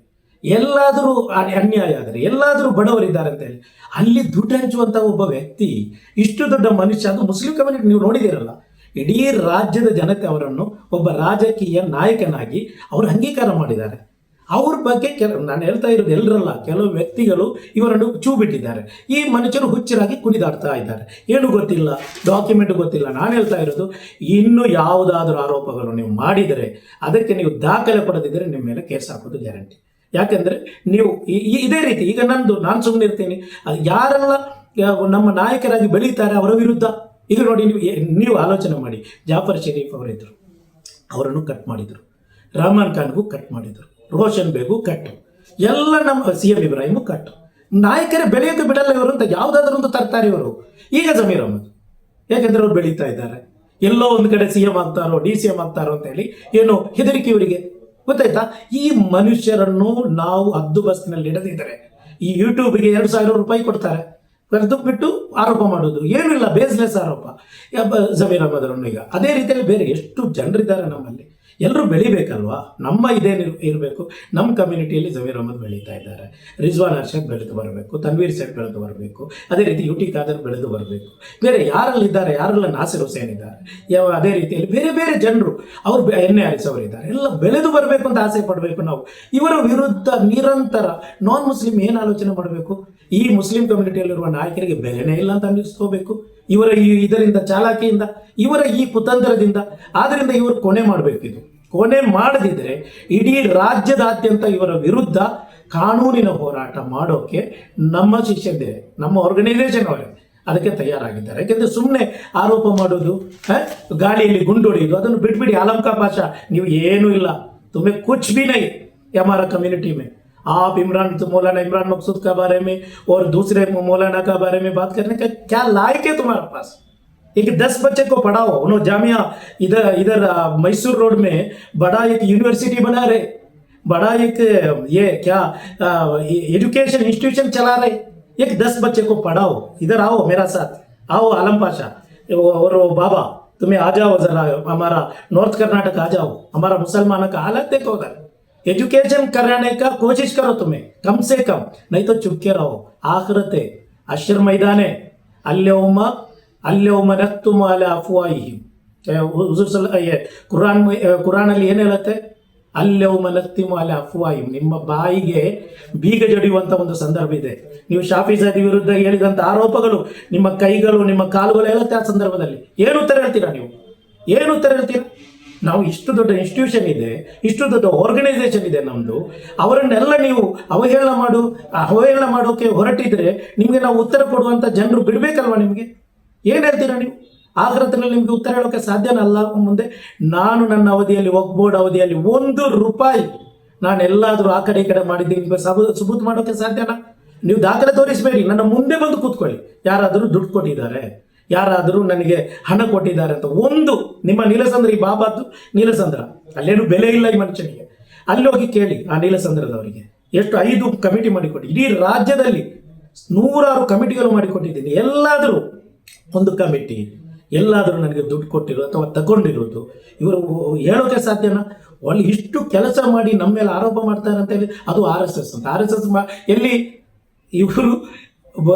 ಎಲ್ಲಾದರೂ ಅನ್ಯಾಯ ಆದರೆ, ಎಲ್ಲಾದರೂ ಬಡವರಿದ್ದಾರೆ ಅಂತ ಹೇಳಿ, ಅಲ್ಲಿ ದುಡ್ಡು ಹಂಚುವಂಥ ಒಬ್ಬ ವ್ಯಕ್ತಿ, ಇಷ್ಟು ದೊಡ್ಡ ಮನುಷ್ಯ ಅದು ಮುಸ್ಲಿಂ ಕಮ್ಯುನಿಟಿ ನೀವು ನೋಡಿದಿರಲ್ಲ ಇಡೀ ರಾಜ್ಯದ ಜನತೆ ಅವರನ್ನು ಒಬ್ಬ ರಾಜಕೀಯ ನಾಯಕನಾಗಿ ಅವರು ಅಂಗೀಕಾರ ಮಾಡಿದ್ದಾರೆ. ಅವ್ರ ಬಗ್ಗೆ ಕೆಲ, ನಾನು ಹೇಳ್ತಾ ಇರೋದು ಎಲ್ಲರಲ್ಲ ಕೆಲವು ವ್ಯಕ್ತಿಗಳು ಇವರನ್ನು ಚೂ ಬಿಟ್ಟಿದ್ದಾರೆ ಈ ಮನುಷ್ಯರು ಹುಚ್ಚರಾಗಿ ಕುಣಿದಾಡ್ತಾ ಇದ್ದಾರೆ. ಏನು ಗೊತ್ತಿಲ್ಲ ಡಾಕ್ಯುಮೆಂಟ್ ಗೊತ್ತಿಲ್ಲ. ನಾನು ಹೇಳ್ತಾ ಇರೋದು, ಇನ್ನು ಯಾವುದಾದ್ರೂ ಆರೋಪಗಳು ನೀವು ಮಾಡಿದರೆ, ಅದಕ್ಕೆ ನೀವು ದಾಖಲೆ ಕೊಡದಿದ್ದರೆ ನಿಮ್ಮ ಮೇಲೆ ಕೇಸ್ ಹಾಕೋದು ಗ್ಯಾರಂಟಿ. ಯಾಕೆಂದರೆ ನೀವು ಇದೇ ರೀತಿ, ಈಗ ನಂದು, ನಾನು ಸುಮ್ಮನೆ ಇರ್ತೀನಿ. ಯಾರೆಲ್ಲ ನಮ್ಮ ನಾಯಕರಾಗಿ ಬೆಳೀತಾರೆ ಅವರ ವಿರುದ್ಧ? ಈಗ ನೋಡಿ, ನೀವು ನೀವು ಆಲೋಚನೆ ಮಾಡಿ. ಜಾಫರ್ ಶರೀಫ್ ಅವರಿದ್ದರು ಅವರನ್ನು ಕಟ್ ಮಾಡಿದರು. ರಹಮಾನ್ ಖಾನ್ಗೂ ಕಟ್ ಮಾಡಿದರು. ರೋಷನ್ ಬೇಗು ಕಟ್ ಎಲ್ಲ ನಮ್ಮ ಸಿ ಎಂ ಇಬ್ರಾಹಿಮು ಕಟ್ ನಾಯಕರೇ ಬೆಳೆಯೋಕೆ ಬಿಡಲ್ಲ ಇವರು ಅಂತ ಯಾವುದಾದ್ರೂ ಒಂದು ತರ್ತಾರೆ ಇವರು. ಈಗ ಜಮೀರ್ ಅಹಮದ್. ಯಾಕಂದ್ರೆ ಅವ್ರು ಬೆಳೀತಾ ಇದ್ದಾರೆ. ಎಲ್ಲೋ ಒಂದು ಕಡೆ ಸಿ ಎಂ ಆಗ್ತಾರೋ, ಡಿ ಸಿ ಎಂ ಆಗ್ತಾರೋ ಅಂತ ಹೇಳಿ ಏನು ಹೆದರಿಕೆ ಇವರಿಗೆ? ಗೊತ್ತಾಯ್ತಾ? ಈ ಮನುಷ್ಯರನ್ನು ನಾವು ಹದ್ದು ಬಸ್ನಲ್ಲಿ ಇಡದಿದ್ದರೆ, ಈ ಯೂಟ್ಯೂಬ್ಗೆ ಎರಡು ಸಾವಿರ ರೂಪಾಯಿ ಕೊಡ್ತಾರೆ. ಕರೆದು ಬಿಟ್ಟು ಆರೋಪ ಮಾಡೋದು ಏನಿಲ್ಲ ಬೇಸ್ಲೆಸ್ ಆರೋಪ. ಜಮೀರ್ ಅಹಮದ್ ಅವರನ್ನು ಈಗ. ಅದೇ ರೀತಿಯಲ್ಲಿ ಬೇರೆ ಎಷ್ಟು ಜನರಿದ್ದಾರೆ ನಮ್ಮಲ್ಲಿ. ಎಲ್ಲರೂ ಬೆಳಿಬೇಕಲ್ವಾ? ನಮ್ಮ ಇದೇ ಇರಬೇಕು. ನಮ್ಮ ಕಮ್ಯುನಿಟಿಯಲ್ಲಿ ಜಮೀರ್ ಅಹಮದ್ ಬೆಳೀತಾ ಇದ್ದಾರೆ. ರಿಜ್ವಾನ್ ಅರ್ಷದ್ ಬೆಳೆದು ಬರಬೇಕು. ತನ್ವೀರ್ ಸೇಠ್ ಬೆಳೆದು ಬರಬೇಕು. ಅದೇ ರೀತಿ ಯು ಟಿ ಖಾದರ್ ಬೆಳೆದು ಬರಬೇಕು. ಬೇರೆ ಯಾರಲ್ಲಿದ್ದಾರೆ? ಯಾರೆಲ್ಲ ನಾಸಿರ್ ಹುಸೇನ್ ಇದ್ದಾರೆ. ಯಾವ, ಅದೇ ರೀತಿಯಲ್ಲಿ ಬೇರೆ ಬೇರೆ ಜನರು ಅವರು ಎನ್ ಎ ಇದ್ದಾರೆ ಎಲ್ಲ ಬೆಳೆದು ಬರಬೇಕು ಅಂತ ಆಸೆ ಪಡಬೇಕು ನಾವು. ಇವರ ವಿರುದ್ಧ ನಿರಂತರ ನಾನ್ ಮುಸ್ಲಿಂ ಏನು ಆಲೋಚನೆ ಮಾಡಬೇಕು? ಈ ಮುಸ್ಲಿಂ ಕಮ್ಯುನಿಟಿಯಲ್ಲಿರುವ ನಾಯಕರಿಗೆ ಬೆಲೆನೇ ಇಲ್ಲ ಅಂತ ಅನ್ನಿಸ್ಕೋಬೇಕು. ಇವರ ಈ ಇದರಿಂದ, ಚಾಲಾಕಿಯಿಂದ, ಇವರ ಈ ಕುತಂತ್ರದಿಂದ ಆದ್ದರಿಂದ ಇವರು ಕೊನೆ ಮಾಡಬೇಕಿದು. ಕೊನೆ ಮಾಡದಿದ್ದರೆ ಇಡೀ ರಾಜ್ಯದಾದ್ಯಂತ ಇವರ ವಿರುದ್ಧ ಕಾನೂನಿನ ಹೋರಾಟ ಮಾಡೋಕೆ ನಮ್ಮ ಶಿಷ್ಯರೇ ನಮ್ಮ ಆರ್ಗನೈಸೇಷನ್ ಅವರೇ. ಅದಕ್ಕೆ ತಯಾರಾಗಿದ್ದಾರೆ. ಯಾಕೆಂದರೆ ಸುಮ್ಮನೆ ಆರೋಪ ಮಾಡೋದು ಗಾಳಿಯಲ್ಲಿ ಗುಂಡೊಡೆಯೋದು ಅದನ್ನು ಬಿಟ್ಬಿಡಿ. ಆಲಂಕಾ ಭಾಷಾ ನೀವು ಏನೂ ಇಲ್ಲ. ತುಂಬ ಕುಚ್ ಬಿ ನೈ ಎಮಾರ ಕಮ್ಯುನಿಟಿ ಮೇ. आप इमरान तो मौलाना इमरान मकसूद का बारे में और दूसरे मौलाना का बारे में बात करने का क्या लायक है तुम्हारे पास? एक दस बच्चे को पढ़ाओ। उन्होंने जामिया इधर इधर मैसूर रोड में बड़ा एक यूनिवर्सिटी बना रहे। बड़ा एक ये क्या एजुकेशन इंस्टीट्यूशन चला रहे। एक दस बच्चे को पढ़ाओ। इधर आओ मेरा साथ। आओ आलम पाशा। और बाबा, तुम्हें आ जाओ जरा। हमारा नॉर्थ कर्नाटक आ जाओ। हमारा मुसलमानों का हालत देखो उधर। एजुकेशन कराने का कोशिश करो तुम्हें कम से कम नहीं तो चुप के रहो आखिरत है अशर मैदान है अल्योम अल्योम नक्तुम अला अफवाहिहिम ಹುಜೂರ್ ಸಲ್ಲ ಕುರಾನ್ ಕುರಾನಲ್ಲಿ ಏನು ಹೇಳುತ್ತೆ ಅಲ್ಲೆವು ಮಲಕ್ತಿಮು ಅಲ್ಲ ಅಫ್ವಾಯಿ ನಿಮ್ಮ ಬಾಯಿಗೆ ಬೀಗ ಜಡಿಯುವಂತ ಒಂದು ಸಂದರ್ಭ ಇದೆ ನೀವು ಶಾಫಿ ಸಾದಿ ವಿರುದ್ಧ ಹೇಳಿದಂತ ಆರೋಪಗಳು ನಿಮ್ಮ ಕೈಗಳು ನಿಮ್ಮ ಕಾಲುಗಳು ಹೇಳುತ್ತೆ ಆ ಸಂದರ್ಭದಲ್ಲಿ ಏನು ಉತ್ತರ ಹೇಳ್ತೀರಾ ನೀವು ಏನು ಉತ್ತರ ಹೇಳ್ತೀರಾ ನಾವು ಇಷ್ಟು ದೊಡ್ಡ ಇನ್ಸ್ಟಿಟ್ಯೂಷನ್ ಇದೆ, ಇಷ್ಟು ದೊಡ್ಡ ಆರ್ಗನೈಸೇಷನ್ ಇದೆ ನಮ್ಮದು ಅವರನ್ನೆಲ್ಲ ನೀವು ಅವಹೇಳನ ಮಾಡು ಅವಹೇಳನ ಮಾಡೋಕೆ ಹೊರಟಿದ್ರೆ ನಿಮಗೆ ನಾವು ಉತ್ತರ ಕೊಡುವಂತ ಜನರು ಬಿಡ್ಬೇಕಲ್ವಾ ನಿಮಗೆ? ಏನು ಹೇಳ್ತೀರಾ ನೀವು? ಆಗ್ರತನಲ್ಲಿ ನಿಮಗೆ ಉತ್ತರ ಹೇಳೋಕೆ ಸಾಧ್ಯನಲ್ಲ ಮುಂದೆ ನಾನು ನನ್ನ ಅವಧಿಯಲ್ಲಿ ಒಗ್ಬೋರ್ಡ್ ಅವಧಿಯಲ್ಲಿ ಒಂದು ರೂಪಾಯಿ ನಾನು ಎಲ್ಲಾದರೂ ಆ ಕಡೆ ಈ ಕಡೆ ಮಾಡಿದ್ದೀನಿ. ನಿಮಗೆ ಸಬು, ಸುಬೂತ್ ಮಾಡೋಕೆ ಸಾಧ್ಯನಾ? ನೀವು ದಾಖಲೆ ತೋರಿಸಬೇಡಿ, ನನ್ನ ಮುಂದೆ ಬಂದು ಕೂತ್ಕೊಳ್ಳಿ. ಯಾರಾದರೂ ದುಡ್ಡು ಕೊಟ್ಟಿದ್ದಾರೆ. ಯಾರಾದರೂ ನನಗೆ ಹಣ ಕೊಟ್ಟಿದ್ದಾರೆ ಅಂತ. ಒಂದು, ನಿಮ್ಮ ನೀಲಸಂದ್ರ ಈ ಬಾಬಾದ್ದು ನೀಲಸಂದ್ರ. ಅಲ್ಲೇನು ಬೆಲೆ ಇಲ್ಲ ಈ ಮನುಷ್ಯನಿಗೆ. ಅಲ್ಲಿ ಹೋಗಿ ಕೇಳಿ ಆ ನೀಲಸಂದ್ರದವರಿಗೆ. ಎಷ್ಟು ಐದು ಕಮಿಟಿ ಮಾಡಿಕೊಟ್ಟು ಇಡೀ ರಾಜ್ಯದಲ್ಲಿ ನೂರಾರು ಕಮಿಟಿಗಳು ಮಾಡಿಕೊಟ್ಟಿದ್ದೀನಿ. ಎಲ್ಲಾದರೂ ಒಂದು ಕಮಿಟಿ, ಎಲ್ಲಾದರೂ ನನಗೆ ದುಡ್ಡು ಕೊಟ್ಟಿರೋ ಅಥವಾ ತಗೊಂಡಿರೋದು, ಇವರು ಹೇಳೋಕೆ ಸಾಧ್ಯನಾ? ಒಳ್ಳೆ ಇಷ್ಟು ಕೆಲಸ ಮಾಡಿ ನಮ್ಮ ಮೇಲೆ ಆರೋಪ ಮಾಡ್ತಾರೆ ಅಂತ ಹೇಳಿ ಅದು ಆರ್ ಎಸ್ ಎಸ್ ಅಂತ. ಆರ್ ಎಸ್ ಎಸ್ ಎಲ್ಲಿ ಇವರು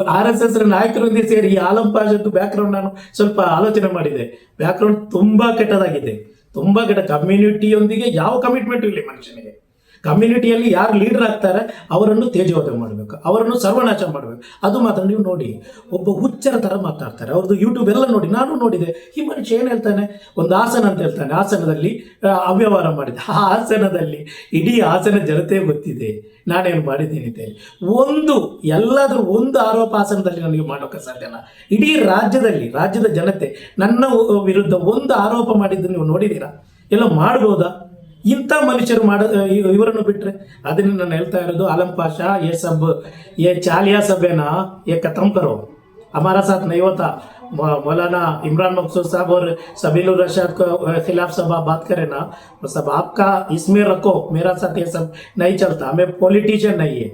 ಆರ್ ಎಸ್ ಎಸ್ ನಾಯಕರೊಂದಿಗೆ ಸೇರಿ ಈ ಆಲಂ ಪಾಷದ್ದು ಬ್ಯಾಕ್ಗ್ರೌಂಡ್ ನಾನು ಸ್ವಲ್ಪ ಆಲೋಚನೆ ಮಾಡಿದೆ. ಬ್ಯಾಕ್ಗ್ರೌಂಡ್ ತುಂಬಾ ಕೆಟ್ಟದಾಗಿದೆ. ತುಂಬಾ ಕೆಟ್ಟ ಕಮ್ಯುನಿಟಿಯೊಂದಿಗೆ ಯಾವ ಕಮಿಟ್ಮೆಂಟ್ ಇಲ್ಲ ಮನುಷ್ಯನಿಗೆ? ಕಮ್ಯುನಿಟಿಯಲ್ಲಿ ಯಾರು ಲೀಡರ್ ಆಗ್ತಾರೆ, ಅವರನ್ನು ತೇಜೋವಧೆ ಮಾಡಬೇಕು, ಅವರನ್ನು ಸರ್ವನಾಶ ಮಾಡಬೇಕು. ಅದು ಮಾತ್ರ ನೀವು ನೋಡಿ, ಒಬ್ಬ ಹುಚ್ಚರ ಥರ ಮಾತಾಡ್ತಾರೆ. ಅವ್ರದ್ದು ಯೂಟ್ಯೂಬ್ ಎಲ್ಲ ನೋಡಿ, ನಾನು ನೋಡಿದೆ. ಈ ಮನುಷ್ಯ ಏನು ಹೇಳ್ತಾನೆ? ಒಂದು ಆಸನ ಅಂತ ಹೇಳ್ತಾನೆ. ಆಸನದಲ್ಲಿ ಅವ್ಯವಹಾರ ಮಾಡಿದೆ. ಆ ಆಸನದಲ್ಲಿ ಇಡೀ ಆಸನ ಜನತೆ ಗೊತ್ತಿದೆ. ನಾನೇನು ಮಾಡಿದ್ದೀನಿ ಅಂತ ಒಂದು, ಎಲ್ಲಾದರೂ ಒಂದು ಆರೋಪ ಆಸನದಲ್ಲಿ ನನಗೆ ಮಾಡೋಕ್ಕೆ ಸಾಧ್ಯನ ಇಡೀ ರಾಜ್ಯದಲ್ಲಿ, ರಾಜ್ಯದ ಜನತೆ ನನ್ನ ವಿರುದ್ಧ ಒಂದು ಆರೋಪ ಮಾಡಿದ್ದು ನೀವು ನೋಡಿದ್ದೀರಾ? ಎಲ್ಲ ಮಾಡ್ಬೋದಾ? ಇಂಥ ಮನುಷ್ಯರು ಮಾಡ ಇ- ಇವರನ್ನು ಬಿಟ್ರೆ ಅದನ್ನ ನಾನು ಹೇಳ್ತಾ ಇರೋದು ಆಲಂ ಪಾಷಾ ये सब ये चालिया सब है ना ये खत्म करो हमारा साथ नहीं होता मौ- मौलाना इमरान मकसूद साहब और सबीलुर रशाद के खिलाफ सब आप बात करें ना वो सब आपका इसमें रखो मेरा साथ ये सब नहीं चलता हमें पॉलिटिशियन नहीं है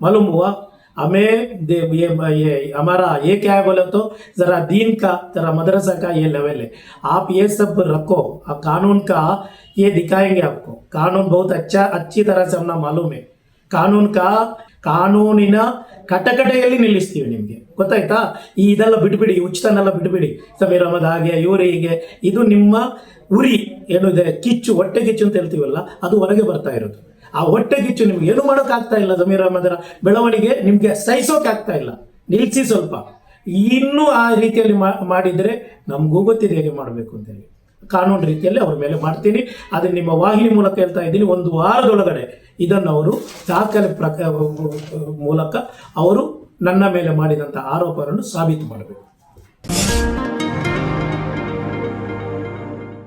मालूम हुआ हमें दे- ये ये हमारा ये क्या है बोले तो जरा दीन का जरा मदरसा का ये लेवल है आप ये सब रखो आ कानून का ये दिखाएंगे आपको कानून बहुत अच्छा अच्छी तरह से हमने मालूम है ಕಾನೂನ್ ಕಾ ಕಾನೂನಿನ ಕಟಕಟೆಯಲ್ಲಿ ನಿಲ್ಲಿಸ್ತೀವಿ ನಿಮಗೆ ಗೊತ್ತಾಯ್ತಾ ಈ ಇದೆಲ್ಲ ಬಿಟ್ಬಿಡಿ ಈ ಉಚಿತನೆಲ್ಲ ಬಿಟ್ಬಿಡಿ ಸಮೀರ್ ಅಹಮದ್ ಹಾಗೆ ಇವರು ಹೀಗೆ ಇದು ನಿಮ್ಮ ಉರಿ ಏನಿದೆ ಕಿಚ್ಚು ಹೊಟ್ಟೆ ಕಿಚ್ಚು ಅಂತ ಹೇಳ್ತೀವಲ್ಲ ಅದು ಹೊರಗೆ ಬರ್ತಾ ಇರೋದು ಆ ಹೊಟ್ಟೆ ಕಿಚ್ಚು ನಿಮ್ಗೆ ಏನು ಮಾಡೋಕ್ಕಾಗ್ತಾ ಇಲ್ಲ ಸಮೀರ್ ಅಹಮದರ ಬೆಳವಣಿಗೆ ನಿಮಗೆ ಸಹಿಸೋಕ್ಕಾಗ್ತಾ ಇಲ್ಲ. ನಿಲ್ಲಿಸಿ ಸ್ವಲ್ಪ. ಇನ್ನೂ ಆ ರೀತಿಯಲ್ಲಿ ಮಾಡಿದ್ರೆ ನಮಗೂ ಗೊತ್ತಿದೆ ಹೇಗೆ ಮಾಡಬೇಕು ಅಂತೇಳಿ. ಕಾನೂನು ರೀತಿಯಲ್ಲಿ ಅವ್ರ ಮೇಲೆ ಮಾಡ್ತೀನಿ. ಅದನ್ನ ನಿಮ್ಮ ವಾಹಿನಿ ಮೂಲಕ ಹೇಳ್ತಾ ಇದ್ದೀನಿ, ಒಂದು ವಾರದೊಳಗಡೆ ಇದನ್ನು ಅವರು ದಾಖಲೆ ಪ್ರಕ, ಮೂಲಕ ಅವರು ನನ್ನ ಮೇಲೆ ಮಾಡಿದಂಥ ಆರೋಪವನ್ನು ಸಾಬೀತು ಮಾಡಬೇಕು.